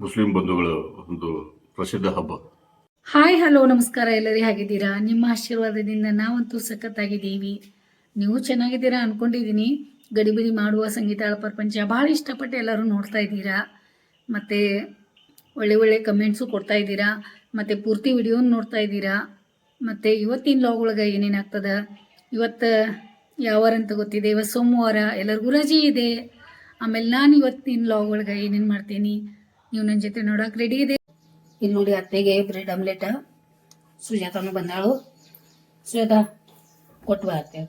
Muslim ಬಂಧುಗಳ ಒಂದು ಪ್ರಸಿದ್ಧ ಹಬ್ಬ. ಹಾಯ್, ಹಲೋ, ನಮಸ್ಕಾರ ಎಲ್ಲರೂ ಹೇಗಿದ್ದೀರಾ? ನಿಮ್ಮ ಆಶೀರ್ವಾದದಿಂದ ನಾವಂತೂ ಸಖತ್ತಾಗಿದ್ದೀವಿ. ನೀವು ಚೆನ್ನಾಗಿದ್ದೀರಾ ಅನ್ಕೊಂಡಿದ್ದೀನಿ. ಗಡಿಬಿಡಿ ಮಾಡುವ ಸಂಗೀತ ಪ್ರಪಂಚ ಭಾಳ ಇಷ್ಟಪಟ್ಟು ಎಲ್ಲರೂ ನೋಡ್ತಾ ಇದ್ದೀರಾ. ಮತ್ತು ಒಳ್ಳೆ ಒಳ್ಳೆ ಕಮೆಂಟ್ಸು ಕೊಡ್ತಾ ಇದ್ದೀರಾ. ಮತ್ತು ಪೂರ್ತಿ ವಿಡಿಯೋನ ನೋಡ್ತಾ ಇದ್ದೀರಾ. ಮತ್ತು ಇವತ್ತಿನ ಲಾಗ್ ಒಳಗೆ ಏನೇನಾಗ್ತದೆ ಇವತ್ತು ಯಾವ ವಾರ ಅಂತ ಗೊತ್ತಿದೆ? ಇವತ್ತು ಸೋಮವಾರ, ಎಲ್ಲರಿಗೂ ರಜೆ ಇದೆ. ಆಮೇಲೆ ನಾನು ಇವತ್ತಿನ ಲಾಗ್ ಒಳಗೆ ಏನೇನು ಮಾಡ್ತೀನಿ? ನೀವು ನನ್ನ ಜೊತೆ ನೋಡೋಕೆ ರೆಡಿ ಇದೆ ಇಲ್ಲಿ ನೋಡಿ ಅತ್ತೆಗೆ ಬ್ರೆಡ್ ಆಮ್ಲೆಟ್ ಸುಜಾತನು ಬಂದಾಳು. ಸುಜಾತ ಕೊಟ್ಟು ಬಾ ಅತ್ತೆ.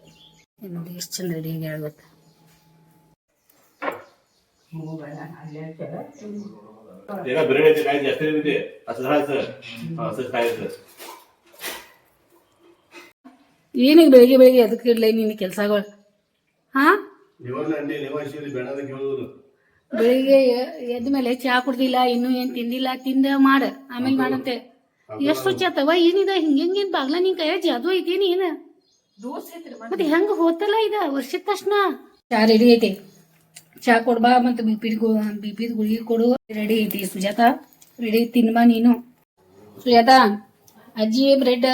ನೋಡಿ ಎಷ್ಟು ಚಂದ ರೆಡಿ ಆಗಿ ಗೊತ್ತಾ? ಈಗ ಬಿರಿಯಾನಿ ಐತೆ ಕಾಯಿ ಜಾಸ್ತಿ ಇದೆ ಏನಿಗೆ ಬೆಳಿಗ್ಗೆ ಬೆಳಿಗ್ಗೆ ಅದಕ್ಕೆ ಇಡ್ಲಿ ನಿನ್ನ ಕೆಲಸಗಳು? ಹಾ? ನೀವಲ್ಲ ಅಂಡಿ ನೀವ ಹಸಿರಿ ಬೇಡದ ಕೇಳೋದು. ಬೆಳಿಗ್ಗೆ ಎ- ಎದ್ದ ಮೇಲೆ ಚಹಾ ಕುಡ್ದಿಲ್ಲ ಇನ್ನೂ ಏನ್ ತಿಂದಿಲ್ಲ ತಿಂದ ಮಾಡ. ಆಮೇಲೆ ಮಾಡಂತೆ. ಎಷ್ಟು ಚಾತವ ಏನಿದ? ಹಿಂಗ ಹಿಂಗೇನ್ ಬಾಗ್ಲ ನಿನ್ ಕೈಯ ಜಾದು ಐತಿ ಏನ ಮತ್ತೆ ಹೆಂಗ ಹೋತಲ್ಲ ಇದ? ವರ್ಷದ ತಕ್ಷಣ. ಚಾ ರೆಡಿ ಐತಿ. ಚಾ ಕೊಡ್ಬಾ ಮತ್ತೆ ಬಿ ಪಿ ಗುಳಿಗೆ ಕೊಡು. ರೆಡಿ ಐತಿ ಸುಜಾತ. ರೆಡಿ ತಿನ್ಬಾ ನೀನು. ಸುಜಾತ ಅಜ್ಜಿ ಬ್ರೆಡ್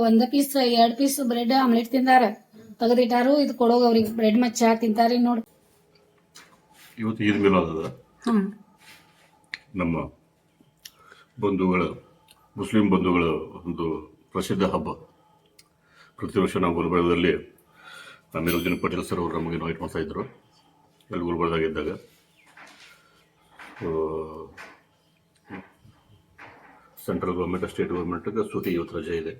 ಒಂದ ಪೀಸ್ ಎರಡ್ ಪೀಸ್ ಬ್ರೆಡ್ ಆಮ್ಲೆಟ್ ತಿಂದಾರ. ತೆಗೆದಿಟ್ಟಾರು ಇದು ಕೊಡೋಗ ಅವ್ರಿಗೆ ಬ್ರೆಡ್ ಮತ್ತ ಚಾ ತಿಂತಾರಿ ನೋಡು. ಇವತ್ತು ಈದ್ ಮಿಲಾದ್ ಅದ. ಹ್ಮ್. ನಮ್ಮ ಬಂಧುಗಳ ಮುಸ್ಲಿಂ ಬಂಧುಗಳ ಒಂದು ಪ್ರಸಿದ್ಧ ಹಬ್ಬ. ಪ್ರತಿ ವರ್ಷ ನಾವು ಗುಲ್ಬರ್ಗದಲ್ಲಿ ಅಮೀರುದ್ದೀನ್ ಪಟೇಲ್ ಸರ್ ಅವರು ನಮಗೆ ಇನ್ವೈಟ್ ಮಾಡ್ತಾ ಇದ್ರು. ಅಲ್ಲಿ ಗುಲ್ಬರ್ಗಾಗಿದ್ದಾಗ ಸೆಂಟ್ರಲ್ ಗೌರ್ಮೆಂಟ್ ಸ್ಟೇಟ್ ಗೌರ್ಮೆಂಟ್ಗೆ ಸೂಟಿ ಇವತ್ತು ರಜೆ ಇದೆ.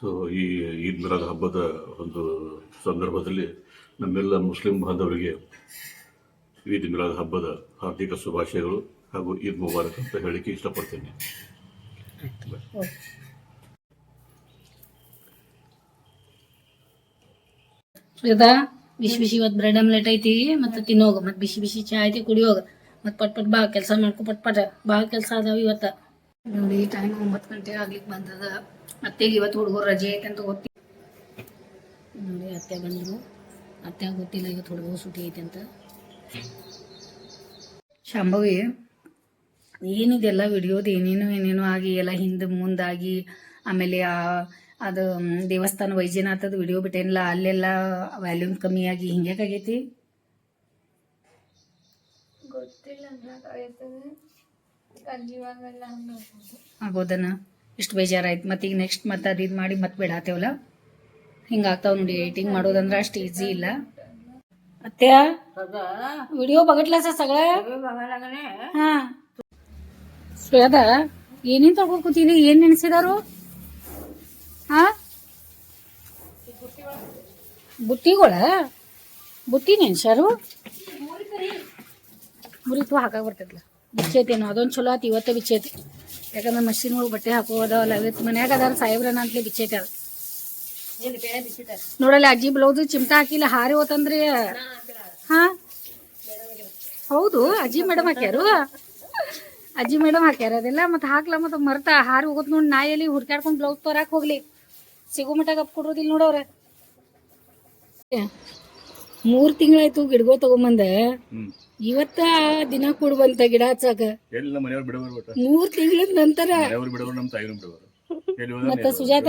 ಸೊ ಈ ಈದ್ ಮಿಲಾದ್ ಹಬ್ಬದ ಒಂದು ಸಂದರ್ಭದಲ್ಲಿ ನಮ್ಮೆಲ್ಲ ಮುಸ್ಲಿಂ ಬಾಂಧವರಿಗೆ ಈದ್ ಮಿಲಾದ್ ಹಬ್ಬದ ಹಾರ್ದಿಕ ಶುಭಾಶಯಗಳು ಹಾಗೂ ಈದ್ ಮುಬಾರಕ್ ಅಂತ ಹೇಳಿಕೆ ಇಷ್ಟಪಡ್ತೇನೆ. ಸುಜಾತ ಬಿಸಿ ಬಿಸಿ ಇವತ್ತು ಬ್ರೆಡ್ ಆಮ್ಲೆಟ್ ಐತಿ ಮತ್ತೆ ತಿನ್ನೋಗ ಮತ್ತೆ ಬಿಸಿ ಬಿಸಿ ಚಾ ಐತಿ ಕುಡಿಯೋಗ. ಮತ್ತೆ ಪಟ್ ಪಟ್ ಬಾ ಕೆಲಸ ಮಾಡ್ಕೊ ಪಟ್ ಪಟ್. ಭಾಳ ಕೆಲಸ ಅದಾವ ಇವತ್ತು. ನೋಡಿ ಟೈಮ್ ಒಂಬತ್ತು ಗಂಟೆ ಆಗ್ಲಿಕ್ಕೆ ಬಂದದ. ಅತ್ತೆಗೆ ಇವತ್ತು ಹುಡುಗರು ರಜೆ ಐತೆ ಅಂತ ಗೊತ್ತಿ ನೋಡಿ ಅತ್ತೆ ಬಂದರು. ಅತ್ತೆ ಗೊತ್ತಿಲ್ಲ ಇವತ್ತು ಹುಡುಗ ಸುಟಿ ಐತೆ ಅಂತ. ಶಾಂಭವಿ ಏನಿದೆಲ್ಲ ವಿಡಿಯೋದು ಏನೇನೋ ಏನೇನೋ ಆಗಿ ಎಲ್ಲ ಹಿಂದೆ ಮುಂದಾಗಿ ಆಮೇಲೆ ಆ ಅದು ದೇವಸ್ಥಾನ ವೈದ್ಯನಾಥದ ವಿಡಿಯೋ ಬಿಟ್ಟೇನಿಲ್ಲ ಅಲ್ಲೆಲ್ಲ ವ್ಯಾಲ್ಯೂಮ್ ಕಮ್ಮಿ ಕಮ್ಮಿಯಾಗಿ ಹಿಂಗ್ಯಾಕಾಗೈತಿ ಆಗೋದನ? ಇಷ್ಟು ಬೇಜಾರಾಯ್ತು. ಮತ್ತೀಗ ಈಗ ನೆಕ್ಸ್ಟ್ ಮತ್ತೆ ಅದು ಇದು ಮಾಡಿ ಮತ್ತೆ ಬಿಡಾತೇವಲ್ಲ? ಹಿಂಗಾಗ್ತಾವ ನೋಡಿ ಎಡಿಟಿಂಗ್ ಮಾಡೋದಂದ್ರೆ ಅಷ್ಟ ಈಜಿ ಇಲ್ಲ. ಅತ್ಯ ವಿಡಿಯೋ ಬಗಟ್ಲ ಸಗಳ? ಹಾ. ಏನೇನ್ ತೊಳ್ಕೊಂಡ್ ಕೂತೀನಿ ಏನ್ ನೆನೆಸಿದಾರು? ಹಾ? ಬುಟ್ಟಿಗಳ? ಬುಟ್ಟಿ ನೆನ್ಸಾರು ಮುರಿತು ಹಾಕಾಕ್ ಬರ್ತೈತಲ್ಲ ಬಿಚ್ಚೈತೇನು ಅದೊಂದು ಚಲೋ ಆತು ಇವತ್ತೇ ಬಿಚ್ಚೈತಿ ಯಾಕಂದ್ರೆ ಮಷಿನ್ ಒಳಗೆ ಬಟ್ಟೆ ಹಾಕೋದ ಅಲ್ಲ ಮನ್ಯಾಗ ಅದಾರ ಸಾಯಿಬ್ರನ ಅಂತಲೇ ಬಿಚ್ಚೈತೆ ಅದು. ನೋಡಲ್ಲ ಅಜ್ಜಿ ಬ್ಲೌಸ್ ಚಿಮ್ಟಾ ಹಾಕಿಲ್ಲ ಹಾರಿ ಹೋತಂದ್ರಿ. ಹಾ? ಹೌದು ಅಜ್ಜಿ ಮೇಡಮ್ ಹಾಕ್ಯಾರು. ಅಜ್ಜಿ ಮೇಡಮ್ ಹಾಕ್ಯಾರ ಅದೆಲ್ಲ ಮತ್ತೆ ಹಾಕ್ಲ ಮತ್ತೆ ಮರ್ತ ಹಾರಿ ಹೋಗೋದ್ ನೋಡಿ ನಾಯಲ್ಲಿ ಹುಡ್ಕಾಡ್ಕೊಂಡ್ ಬ್ಲೌಸ್ ತೋರಾಕ್ ಹೋಗ್ಲಿ. ಸಿಗೋ ಮಟ್ಟ ಗಪ್ ಕೊಡೋದಿಲ್ಲ ನೋಡವ್ರ ಮೂರ್ ತಿಂಗಳಾಯ್ತು ಗಿಡಗೋ ತಗೊಂಬಂದ. ಇವತ್ತ ದಿನ ಕೊಡುವಂತ ಗಿಡ ಹಚ್ಚಾಕ. ಮೂರ್ ತಿಂಗಳ ನಂತರ. ಮತ್ತ ಸುಜಾತ?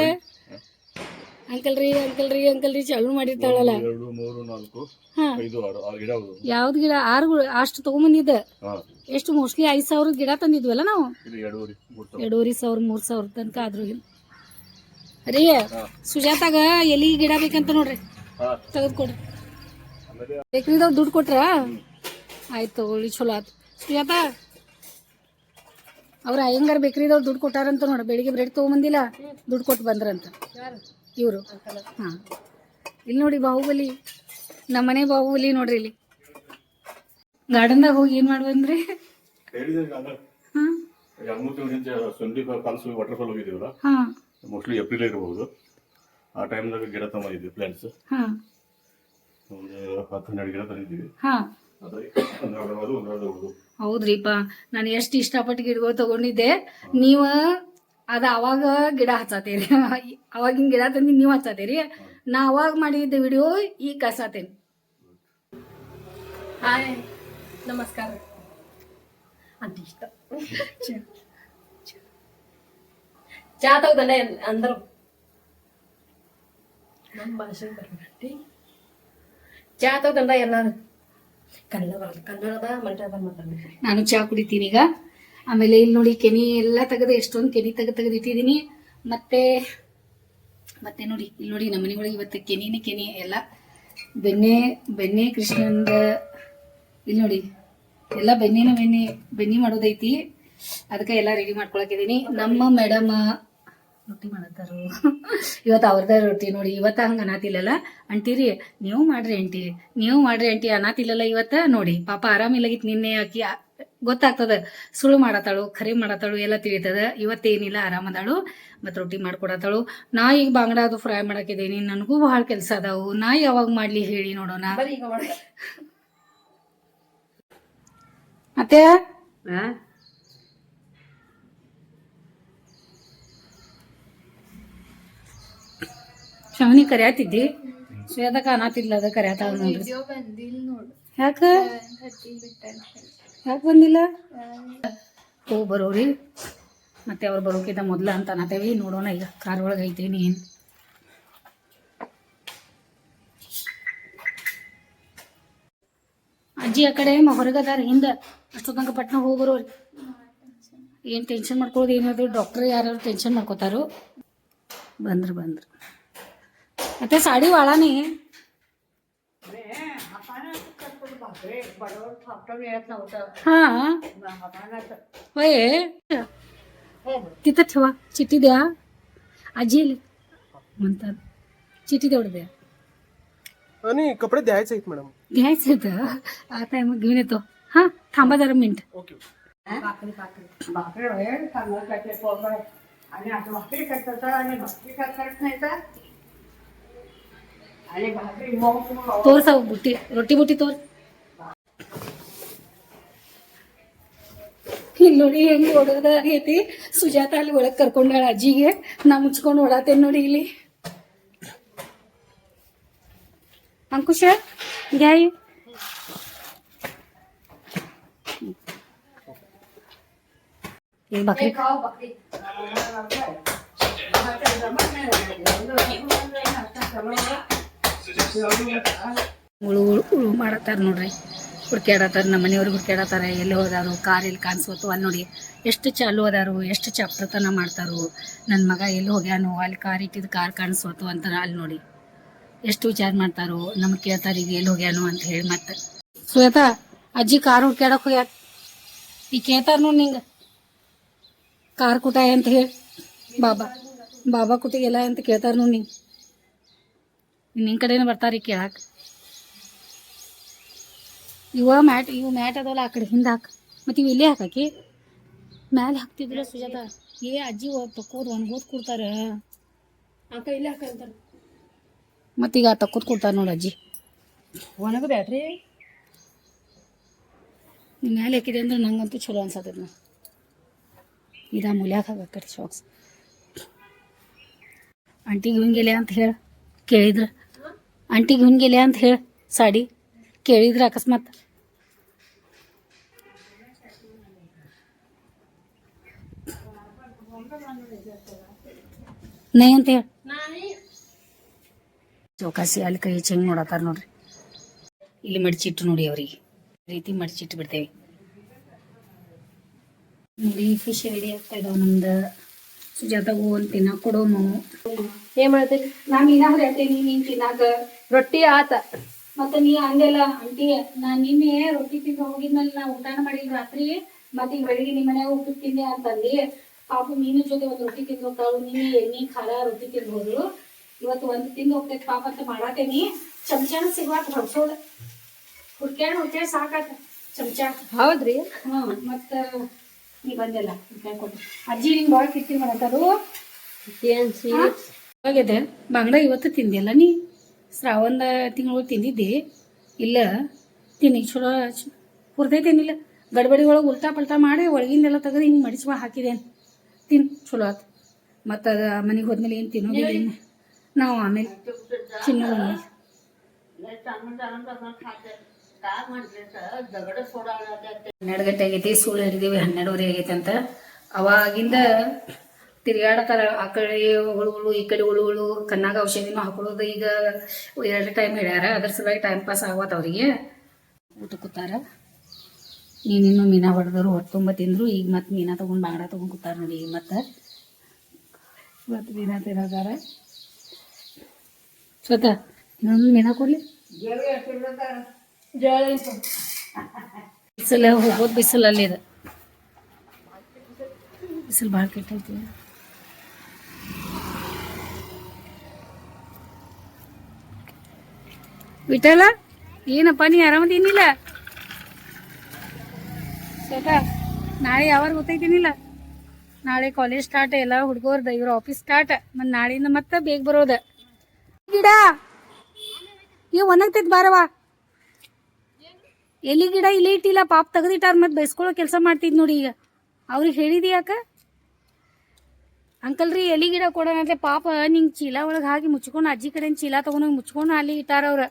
ಅಂಕಲ್ ರೀ ಅಂಕಲ್ ರೀ ಅಂಕಲ್ ರೀ ಚಾಲು ಮಾಡಿರ್ತಾಳಲ್ಲ. ಎರಡು ಮೂರು ನಾಲ್ಕು ಹಾ. ಐದು ಆರು ಆರು ಗಿಡ ಹೌದು ಯಾವ್ದು ಗಿಡ? ಆರು ಅಷ್ಟು ತಗೊಂಬಂದಿದ್ದ. ಎಷ್ಟು ಮೋಸ್ಟ್ಲಿ ಐದು ಸಾವಿರ ಗಿಡ ತಂದಿದ್ವಲ್ಲ ನಾವು? ಎರಡೂವರೆ ಎರಡೂವರೆ ಸಾವಿರ ಮೂರ್ ಸಾವಿರ ತನಕ ಆದ್ರೂ ರೀ ಸುಜಾತಾಗ ಎಲ್ಲಿ ಗಿಡ ಬೇಕಂತ ನೋಡ್ರಿ. ಹಾ. ತೆಗೆದುಕೊಡ್ರಿ ಬೇಕ್ರಿದವ್ರು ದುಡ್ಡು ಕೊಟ್ರ? ಆಯ್ತು ತಗೊಳ್ಳಿ ಚಲೋ ಆತು. ಸುಜಾತ ಅವ್ರ ಅಯ್ಯಂಗಾರ ಬೇಕ್ರಿದವ್ರು ದುಡ್ಡು ಕೊಟ್ಟಾರಂತ ನೋಡ್ರಿ ಬೆಳಿಗ್ಗೆ ಬ್ರೆಡ್ ತೊಗೊಂಬಂದಿಲ್ಲ ದುಡ್ಡು ಕೊಟ್ಟು ಬಂದ್ರಂತ. ಇವರು. ಹಾಂ. ಇಲ್ಲಿ ನೋಡಿ ಬಾಹುಬಲಿ. ನಮ್ಮನೆ ಬಾಹುಬಲಿ ನೋಡ್ರಿ ಇಲ್ಲಿ. ಗಾರ್ಡನ್ದಾಗ ಹೋಗಿ ಏನ್ ಮಾಡ್ಬಂದ್ರಿ ಹಾಂ. ಹಾ ಎರಡು ಮೂರು ಫಾಲ್ಸ್ ವಾಟರ್ ಫಾಲ್ ಹೋಗಿದ್ದೀವಲ್ಲ? ಹಾ. ಮೋಸ್ಟ್ಲಿ ಏಪ್ರಿಲ್ ಇರಬಹುದು ಆ ಟೈಮ್ದಾಗ ಗಿಡ ತಗೊಂಡಿದ್ವಿ ಪ್ಲಾಂಟ್ಸ್ ಹಾ. ಒಂದು ಹತ್ತು ಹನ್ನೆರಡು ಗಿಡ ತಂದಿದ್ದೀವಿ. ಹಾ. ಹೌದ್ರಿಪ್ಪ ನಾನು ಎಷ್ಟು ಇಷ್ಟಪಟ್ಟು ಗಿಡಗಳು ತಗೊಂಡಿದ್ದೆ. ನೀವು ಅದ ಅವಾಗ ಗಿಡ ಹಚ್ಚಾತೇರಿ. ಅವಾಗಿನ ಗಿಡ ತಂದು ನೀವು ಹಚ್ಚತ್ತೀರಿ ನಾ ಅವಾಗ ಮಾಡಿದ್ದ ವಿಡಿಯೋ ಈಗ ಕಸಾತೇನಿ ಹಾಯ್ ನಮಸ್ಕಾರ. ಅಂತ ಇಷ್ಟ. ಚಾ ತಗೋದಲ್ಲ ಅಂದ್ರು. ನಮ್ಮ ಭಾಷೆ ಬರ್ಬೇಡಿ ಚಾ ತಗೋದಲ್ಲ ಎಲ್ಲಾರು ಕನ್ನಡ ಬರಲ್ಲ ಕನ್ನಡದ ಮಂಡ್ಯದ ಮಾತಾಡ್ಬೇಕು ನಾನು ಚಾ ಕುಡಿತೀನಿ ಈಗ. ಆಮೇಲೆ ಇಲ್ಲಿ ನೋಡಿ ಕೆನಿ ಎಲ್ಲ ತೆಗೆದು, ಎಷ್ಟೊಂದು ಕೆನಿ ತೆಗೆದು ತೆಗೆದು ಇಟ್ಟಿದ್ದೀನಿ ಮತ್ತೆ ಮತ್ತೆ ನೋಡಿ, ಇಲ್ಲಿ ನೋಡಿ ನಮ್ಮ ಇವತ್ತು ಕೆನಿನೇ ಕೆನಿ ಎಲ್ಲ. ಬೆಣ್ಣೆ ಬೆಣ್ಣೆ ಕೃಷ್ಣಂದ, ಇಲ್ಲಿ ನೋಡಿ, ಎಲ್ಲ ಬೆಣ್ಣೆನ ಬೆಣ್ಣೆ ಬೆಣ್ಣೆ ಮಾಡೋದೈತಿ ಅದಕ್ಕೆ ಎಲ್ಲ ರೆಡಿ ಮಾಡ್ಕೊಳಕಿದ್ದೀನಿ ನಮ್ಮ ಮೇಡಮ್ ರೊಟ್ಟಿ ಮಾಡತ್ತಾರು. ಇವತ್ತು ಅವ್ರದ ರೊಟ್ಟಿ ನೋಡಿ, ಇವತ್ತು ಹಂಗೆ ಅನಾತಿಲ್ಲಲ್ಲ. ಅಂಟಿರಿ, ನೀವು ಮಾಡ್ರಿ ಅಂಟಿ. ನೀವು ಮಾಡ್ರಿ ಅಂಟಿ, ಅನಾತಿಲ್ಲಲ್ಲ ಇವತ್ತು ನೋಡಿ. ಪಾಪ ಆರಾಮಿಲ್ಲಾಗಿತ್ತು ನಿನ್ನೆ ಆ- ಗೊತ್ತಾಗ್ತದ. ಸುಳ್ಳು ಮಾಡತ್ತಾಳು ಖರೀ ಮಾಡತ್ತಾಳು ಎಲ್ಲ ತಿಳಿತದ. ಇವತ್ತೇನಿಲ್ಲ ಆರಾಮದಾಳು ಮತ್ತು ರೊಟ್ಟಿ ಮಾಡ್ಕೊಡತ್ತಾಳು ನಾ ಈಗ ಬಾಂಗ್ಡಾ ಅದು ಫ್ರೈ ಮಾಡಾಕಿದ್ದೀನಿ ನನಗೂ ಬಹಳ ಕೆಲಸ ಅದಾವು. ನಾ ಯಾವಾಗ ಮಾಡ್ಲಿ ಹೇಳಿ ನೋಡೋಣ. ಮತ್ತೆ? ಶವನಿ ಕರ್ಯಾತಿದ್ದಿ? ಶ್ವೇತಕ ಕಾಣತಿಲ್ಲ ಅದ ಕರ್ಯಾತಾಳ ನೋಡ್ರಿ. ಯಾಕ? ಯಾಕೆ ಬಂದಿಲ್ಲ? ಓ ಬರೋರಿ. ಮತ್ತೆ ಅವ್ರು ಬರೋಕ್ಕಿಂತ ಮೊದ್ಲ ಅಂತ ಅನ್ನತೇವಿ ನೋಡೋಣ ಈಗ ಕಾರ್ ಒಳಗೆ ಐತೇನಿ ಏನು. ಅಜ್ಜಿ ಆ ಕಡೆ ಹೊರಗದಾರ ಹಿಂದೆ. ಅಷ್ಟೊ ತನಕ ಹೋಗಿ ಬರೋರಿ. ಏನು ಟೆನ್ಷನ್ ಮಾಡ್ಕೊಳ್ಳೋದು ಏನಾದ್ರು ಡಾಕ್ಟರ್ ಯಾರು ಟೆನ್ಷನ್ ಮಾಡ್ಕೋತಾರೋ? ಬಂದ್ರು ಬಂದ್ರು. ಮತ್ತೆ ಸಾಡಿ ವಾಳಾನಿ हा. हो, हो. तिथं ठेवा चिठी द्या. आजी म्हणतात चिठी तेवढं द्या. आणि कपडे द्यायचे आहेत मॅडम. घ्यायचे आता मग घेऊन येतो. हा थांबा जरा मिनिट. ओके. आणि भाकरी करतात आणि भाकरी का आणि भाकरी मऊ तोर सा रोटी बुटी तोर. ಇಲ್ಲಿ ನೋಡಿ ಹೆಂಗ್ ಓಡೋದ ಆಗೈತಿ ಸುಜಾತ ಅಲ್ಲಿ ಒಳಗ್ ಕರ್ಕೊಂಡಾಳ ಅಜ್ಜಿಗೆ. ನಾ ಮುಚ್ಕೊಂಡು ಓಡಾತೇನ್ ನೋಡಿ ಇಲ್ಲಿ. ಅಂಕುಶ, ಗ್ಯಾಯಿ. ಉಳು ಉಳು ಮಾಡತ್ತಾರ ನೋಡ್ರಿ. ಹುಡ್ಕ್ಯಾಡತ್ತಾರ, ನಮ್ಮ ಮನೆಯವ್ರಿಗೆ ಹುಡ್ಕ್ಯಾಡತ್ತಾರ, ಎಲ್ಲಿ ಹೋದಾರು, ಕಾರ್ ಎಲ್ಲಿ ಕಾಣಿಸ್ವತ್ತು ಅಲ್ಲಿ ನೋಡಿ. ಎಷ್ಟು ಚಾಲು ಅದಾರು, ಎಷ್ಟು ಚಾಪ್ಟರ್ತನ ಮಾಡ್ತಾರು. ನನ್ನ ಮಗ ಎಲ್ಲಿ ಹೋಗ್ಯಾನು, ಅಲ್ಲಿ ಕಾರ್ ಇಟ್ಟಿದ್ದು ಕಾರ್ ಕಾಣಿಸೋತು ಅಂತ ಅಲ್ಲಿ ನೋಡಿ. ಎಷ್ಟು ವಿಚಾರ ಮಾಡ್ತಾರು, ನಮ್ಗೆ ಕೇಳ್ತಾರೆ ಈಗ ಎಲ್ಲಿ ಹೋಗ್ಯಾನು ಅಂತ ಹೇಳಿ ಮತ್ತೆ. ಶ್ವೇತಾ, ಅಜ್ಜಿ ಕಾರ್ ಹುಡ್ಕ್ಯಾಡಕ್ಕೆ ಹೋಗ್ಯಾರ. ಈಗ ಕೇಳ್ತಾರ ನೋಡಿ ನಿಂಗೆ. ಕಾರ್ ಕುಟಾಯ ಅಂತ ಹೇಳಿ. ಬಾಬಾ ಬಾಬಾ ಕುಟಿಗೆಲ್ಲ ಅಂತ ಕೇಳ್ತಾರ ನೋಡಿ ನಿನ್ನ ಕಡೆನೇ ಬರ್ತಾರೆ ಕೇಳಕ್ಕೆ ಕೇಳಾಕ. ಇವ ಮ್ಯಾಟ್ ಇವು ಮ್ಯಾಟ್ ಅದಾವಲ್ಲ ಆ ಕಡೆ ಹಿಂದೆ ಹಾಕ. ಮತ್ತು ಇವು ಇಲ್ಲೇ ಹಾಕಾಕಿ ಮ್ಯಾಲೆ ಹಾಕ್ತಿದ್ರ ಸುಜಾತ. ಏ ಅಜ್ಜಿ ತಕ್ಕೋದು ಒಣಗೋದ್ ಕೊಡ್ತಾರ. ಅಕ್ಕ ಇಲ್ಲ ಅಕ್ಕ ಅಂತಾರೆ ಮತ್ತೀಗ ತಕ್ಕೋದ್ ಕೊಡ್ತಾರ ನೋಡಿ ಅಜ್ಜಿ. ಒಣಗ ಬ್ಯಾಡ್ರಿ. ನೀ ಮ್ಯಾಲೆ ಹಾಕಿದೆ ಅಂದ್ರೆ ನಂಗಂತೂ ಚಲೋ ಅನ್ಸತ್ತದ ನಾ ಇದ ಮುಲ್ಯಾಕ ಹಾಕಿ ಶಾಕ್ಸ್. ಆಂಟಿಗೆ ಹಿಂಗೆಲೆ ಅಂತ ಹೇಳ. ಕೇಳಿದ್ರ. ಆಂಟಿಗೆ ಹಿಂಗೆಲೆ ಅಂತ ಹೇಳ. ಸಾಡಿ. ಕೇಳಿದ್ರ ಅಕಸ್ಮಾತ್. ನೈ ಅಂತ ಹೇಳಿ. ಚೌಕಾಸಿ ಅಲ್ಲಿ ಕೈ ಚೆಂಗ್ ನೋಡತ್ತಾರ ನೋಡ್ರಿ. ಇಲ್ಲಿ ಮಡಚಿಟ್ಟು ನೋಡಿ ಅವ್ರಿಗೆ. ರೀತಿ ಮಡಚಿಟ್ಟು ಬಿಡ್ತೇವೆ. ನೋಡಿ ಫಿಶ್ ರೆಡಿ ಆಗ್ತಾ ಇದಾವ ನಮ್ದು. ಸುಜಾತಗೂ ಒಂದು ತಿನ್ನಕ್ ಕೊಡೋನು. ಏನ್ ಮಾಡ್ತೀರಿ ನಾ ಮೀನಾ ಹರಿಯತ್ತೇನಿ ನೀನ್ ತಿನ್ನಾಕ. ರೊಟ್ಟಿ ಆತ. ಮತ್ತೆ ನೀ ಅಂದೆಲ್ಲ ಆಂಟಿ ನಾ ನಿನ್ನೆ ರೊಟ್ಟಿ ತಿಂದು ಹೋಗಿದ್ಮೇಲೆ ನಾ ಊಟ ಮಾಡಿಲ್ಲ ರಾತ್ರಿ ಮತ್ತೆ ಈಗ ಬೆಳಿಗ್ಗೆ ನಿಮ್ಮ ಮನ್ಯಾಗ ಉಪ್ಪಿಟ್ಟು ತಿಂದೆ ಅಂತಂದಿ ಪಾಪ ಮೀನು ಜೊತೆ ಒಂದು ರೊಟ್ಟಿ ತಿಂದು ಹೋಗ್ತಾಳು ನಿನ್ನೆ ಎಣ್ಣೆ ಖಾರ ರೊಟ್ಟಿ ತಿಂದು ಹೋದ್ರು ಇವತ್ತು ಒಂದು ತಿಂದು ಹೋಗ್ತೈತೆ ಪಾಪ ಅಂತ ಮಾಡಾತೇನಿ ಚಮಚಾನ ಸಿಗುವಾತ ಹೊಡ್ಸೋದ ಹುಡ್ಕ್ಯಾಡ ಹುಡ್ಕ್ಯಾಡ ಸಾಕಾತ. ಚಮಚ. ಹೌದ್ರಿ? ಹ್ಞೂ ಮತ್ತ ನೀ ಬಂದೆಲ್ಲ ಕೊಟ್ಟು ಅಜ್ಜಿ ನಿಂಗೆ ಭಾಳ ಕಿತ್ತಿ ಮಾಡತ್ತಾರು. ಏನ್ ಬಾಂಗ್ಡ ಇವತ್ತು ತಿಂದಿಲ್ಲ ನೀ? ಶ್ರಾವಣ ತಿಂಗಳು ತಿಂದಿದ್ದೆ. ಇಲ್ಲ, ತಿನ್ನಿ, ಚಲೋ ಹುರಿದೈತೇನಿಲ್ಲ ಗಡ್ಬಡಿ ಒಳಗೆ ಉಲ್ಟಾ ಪಲ್ಟಾ ಮಾಡಿ ಒಳಗಿಂದೆಲ್ಲ ತೆಗೆದು ಹಿಂಗೆ ಮಡಿಸುವ ಹಾಕಿದೇನು. ತಿನ್, ಚಲೋ ಆತು. ಮತ್ತು ಅದು ಮನೆಗೆ ಹೋದ್ಮೇಲೆ ಏನು ತಿನ್ನೋದಿಲ್ಲ ನಾವು ಆಮೇಲೆ ತಿನ್ನೋದು ಹನ್ನೆರಡು ಗಂಟೆ ಆಗೈತಿ, ಸುಳ್ಳು ಹಿಡಿದೀವಿ ಹನ್ನೆರಡುವರೆ ಆಗೈತೆ ಅಂತ ಅವಾಗಿಂದ ತಿರುಗಾಡತ್ತಾರ ಆ ಕಡೆ ಹುಳುಗಳು, ಈ ಕಡೆ ಹುಳುಗಳು, ಕಣ್ಣಾಗ ಔಷಧಿನೂ ಹಾಕೊಳ್ಳೋದು ಈಗ ಎರಡು ಟೈಮ್ ಹೇಳ್ಯಾರ. ಅದ್ರ ಸಲುವಾಗಿ ಟೈಮ್ ಪಾಸ್ ಆಗವತ್ತ ಅವರಿಗೆ. ಊಟ ಕೂತಾರ ನೀನಿನ್ನೂ ಮೀನಾ ಹೊಡೆದ್ರು ಹೊಟ್ಟೆ ತುಂಬ ತಿಂದ್ರು, ಈಗ ಮತ್ತೆ ಮೀನಾ ತೊಗೊಂಡು ಬಾಂಗ್ಡ ತೊಗೊಂಡು ಕೂತಾರ ನೋಡಿ ಈಗ ಮತ್ತೆ. ಇವತ್ತು ಮೀನಾ ತಿನ್ನೋದಾರ. ಸ್ವತ ಇನ್ನೊಂದು ಮೀನಾ ಕೊಡ್ಲಿ? ಬಿಸಿಲು ಹೋಗೋದು ಬಿಸಿಲಲ್ಲಿ ಇದೆ. ಬಿಸಿಲು ಭಾಳ ಕೆಟ್ಟೈತಿ. ವಿಠಲ? ಏನಪ್ಪ, ನೀ ಆರಾಮ ತಿನ್ನಿಲ್ಲ ನಾಳೆ ಯಾವಾಗ ಗೊತ್ತಾಯ್ತಿನಿಲ್ಲ ನಾಳೆ ಕಾಲೇಜ್ ಸ್ಟಾರ್ಟ್ ಎಲ್ಲ ಹುಡುಗರ್ದ ಇವ್ರ ಆಫೀಸ್ ಸ್ಟಾರ್ಟ್ ಮತ್ತು ನಾಳೆಯಿಂದ ಮತ್ತೆ ಬೇಗ ಬರೋದ. ಗಿಡ! ಇವ್ ಒಣಗ್ತೈತಿ ಬಾರವ ಎಲ್ಲಿ ಗಿಡ ಇಲ್ಲಿ ಇಟ್ಟಿಲ್ಲ, ಪಾಪ ತೆಗೆದಿಟ್ಟಾರ ಮತ್ತೆ ಬೈಸ್ಕೊಳ್ಳೋ ಕೆಲಸ ಮಾಡ್ತಿದ್ ನೋಡಿ ಈಗ. ಅವ್ರಿಗೆ ಹೇಳಿದಿ ಯಾಕ? ಅಂಕಲ್ ರೀ ಎಲಿ ಗಿಡ ಕೊಡೋಣ ಅಂದ್ರೆ ಪಾಪ ನಿಂಗೆ ಚೀಲ ಒಳಗೆ ಹಾಕಿ ಮುಚ್ಕೊಂಡು ಅಜ್ಜಿ ಕಡೆ ಚೀಲ ತಗೊಂಡು ಮುಚ್ಕೊಂಡು ಅಲ್ಲಿ ಇಟ್ಟಾರ ಅವ್ರ.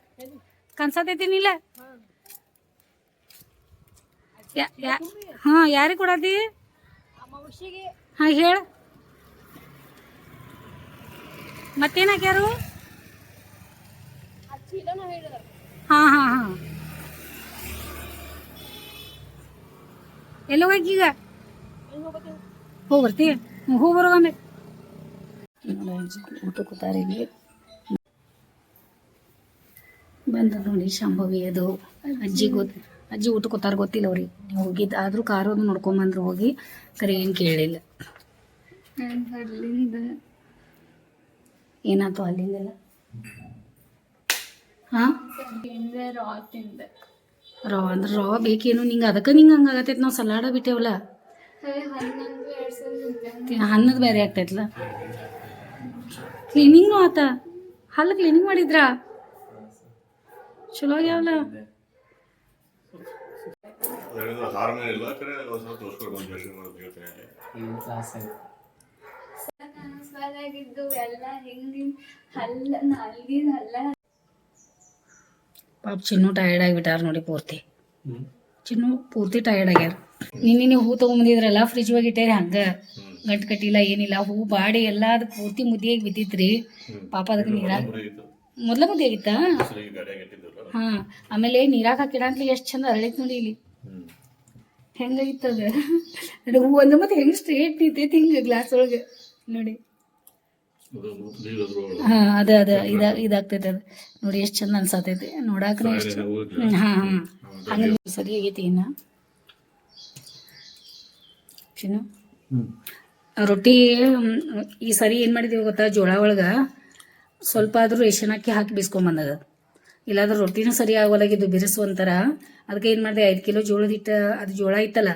ಕನ್ಸತೈತಿನಿಲ್ಲ? ಯಾ- ಯಾ- ಹಾ ಯಾರಿಗೆ ಕೊಡತಿ? ಹಾ ಹೇಳ. ಮತ್ತೇನ್ ಹಾಕ್ಯಾರು ಹಾ ಹಾ ಹಾ. ಎಲ್ಲ ಹೋಗೀಗ ಹೋಗಿ ಬರ್ತಿ ಹೋಗಿ ಬರೋಗಂದೆ ಊಟ ಕೂತಾರ ಇಲ್ಲಿ ಬಂದ ನೋಡಿ ಶಾಂಭವಿ ಅದು. ಅಜ್ಜಿ ಗೊತ್ತ ಅಜ್ಜಿ ಊಟ ಕೂತಾರ ಗೊತ್ತಿಲ್ಲ ಅವ್ರಿಗೆ. ನೀವು ಹೋಗಿದ್ದು ಆದರೂ ಕಾರೋದು ನೋಡ್ಕೊಂಬಂದ್ರು ಹೋಗಿ ಕರೆ ಏನು ಕೇಳಿಲ್ಲ. ಅಲ್ಲಿಂದ ಏನಾಯ್ತು ಅಲ್ಲಿಂದೆಲ್ಲ? ಹಾಂ? ರಾ ಅಂದ್ರೆ ರಾ ಬೇಕೇನು? ನಿಂಗೆ ಅದಕ್ಕೆ ನಿಂಗೆ ಹಂಗಾಗತ್ತೈತೆ. ನಾವು ಸಲಾಡ ಬಿಟ್ಟೇವಲ್ಲ. ಹನ್ನದು ಬೇರೆ ಆಗ್ತೈತಲ್ಲ ಕ್ಲೀನಿಂಗ್ನು ಆತ. ಹಲ್ಲು ಕ್ಲೀನಿಂಗ್ ಮಾಡಿದ್ರಾ? ಚಲೋ ಆಗ್ಯಾವಲ್ಲ ಪಾಪ ಚಿನ್ನು ಟಯರ್ಡ್ ಆಗಿಬಿಟ್ಟಾರ ನೋಡಿ ಪೂರ್ತಿ. ಚಿನ್ನು ಪೂರ್ತಿ ಟಯರ್ಡ್ ಆಗ್ಯಾರ. ನಿನ್ನೆ ನೀವು ಹೂ ತೊಗೊಂಬಂದಿದ್ರಲ್ಲ ಫ್ರಿಜ್ ಒಳಗೆ ಇಟ್ಟೇರಿ ಹಂಗ. ಗಂಟು ಕಟ್ಟಿಲ್ಲ ಏನಿಲ್ಲ ಹೂ ಬಾಡಿ ಎಲ್ಲ ಅದು ಪೂರ್ತಿ ಮುದ್ದಿಯಾಗಿ ಬಿದ್ದಿತ್ರಿ. ಪಾಪ ಅದಕ್ಕೆ ನೀರಾಗ ಮೊದ್ಲ ಮುದ್ದೆ ಆಗಿತ್ತಾ ಗಾಡಿಯಾಗ ಇಟ್ಟಿದ್ದಲ್ಲ ಹಾ ಆಮೇಲೆ ನೀರಾಗ ಹಾಕಿಡ ಎಷ್ಟ್ ಚಂದ ಅರಳಿತ್ ನೋಡಿ ಇಲ್ಲಿ. ಹೆಂಗಾಗಿತ್ತದ ಅದು? ಹೂ ಒಂದು ಮತ್ತೆ ಹೆಂಗ್ ಸ್ಟ್ರೇಟ್ ನಿಂತೈತಿ ಹಿಂಗ ಗ್ಲಾಸ್ ಒಳಗೆ? ನೋಡಿ. ಹಾ ಅದ ಅದ ಇದ ಇದಾಗ್ತೈತೆ ಅದು. ನೋಡಿ ಎಷ್ಟು ಚಂದ ಅನ್ಸತೈತಿ. ನೋಡಾಕ ಎಷ್ಟು ಹಾ ಹಾ ಹಂಗ ಸರಿ ಆಗೈತಿ ಇನ್ನ. ಚಿನ್ನು ರೊಟ್ಟಿ ಈ ಸರಿ ಏನು ಮಾಡಿದೀವಿ ಗೊತ್ತಾ ಜೋಳ ಒಳಗೆ ಸ್ವಲ್ಪ ಆದರೂ ರೇಷನ್ ಅಕ್ಕಿ ಹಾಕಿ ಬಿಸ್ಕೊಂಬಂದದ ಇಲ್ಲಾಂದ್ರೆ ರೊಟ್ಟಿನೂ ಸರಿ ಆಗೋಲಾಗಿದ್ದು ಬಿರಿಸುವಂತರ ಅದಕ್ಕೆ ಏನು ಮಾಡಿದೆ ಐದು ಕಿಲೋ ಜೋಳದ ಹಿಟ್ಟು ಅದು ಜೋಳ ಇತ್ತಲ್ಲ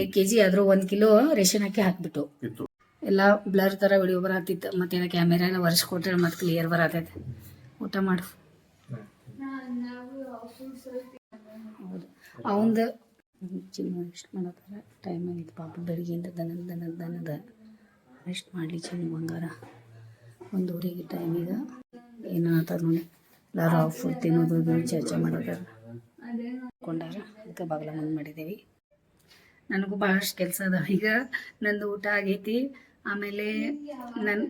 ಐದು ಕೆ ಜಿ ಆದ್ರೂ ಒಂದು ಕಿಲೋ ರೇಷನ್ ಅಕ್ಕಿ ಹಾಕ್ಬಿಟ್ಟು. ಎಲ್ಲ ಬ್ಲರ್ ಥರ ವಿಡಿಯೋ ಬರತ್ತಿತ್ತು ಮತ್ತೆ ಕ್ಯಾಮೆರಾ ಎಲ್ಲ ಕೊಟ್ಟೆ ಮತ್ತೆ ಕ್ಲಿಯರ್ ಬರತೈತೆ ಊಟ ಮಾಡು. ಹೌದು. ಅವಂದು ಚಿನ್ನ ರೆಸ್ಟ್ ಮಾಡತ್ತಾರ ಟೈಮ್ ಆಗಿತ್ತು ಪಾಪ ಬೆಳಿಗ್ಗೆಯಿಂದ ದನದ ದನದ ದನದ ರೆಸ್ಟ್ ಮಾಡಲಿ ಚಿನ್ನ ಬಂಗಾರ? ಒಂದು ಟೈಮ್ ಈಗ ಏನಾಗ್ತದ ನೋಡಿ. ಎಲ್ಲರೂ ಆಫ್ ತಿನ್ನೋದು ಅದು ಚರ್ಚೆ ಮಾಡೋದಾರ ಕೊಂಡಾರ. ಅದಕ್ಕೆ ಬಾಗಿಲ ಮುಂದೆ ಮಾಡಿದ್ದೀವಿ. ನನಗೂ ಭಾಳಷ್ಟು ಕೆಲಸ ಅದ ಈಗ ನಂದು ಊಟ ಆಗೈತಿ. ಆಮೇಲೆ ನನ್ನ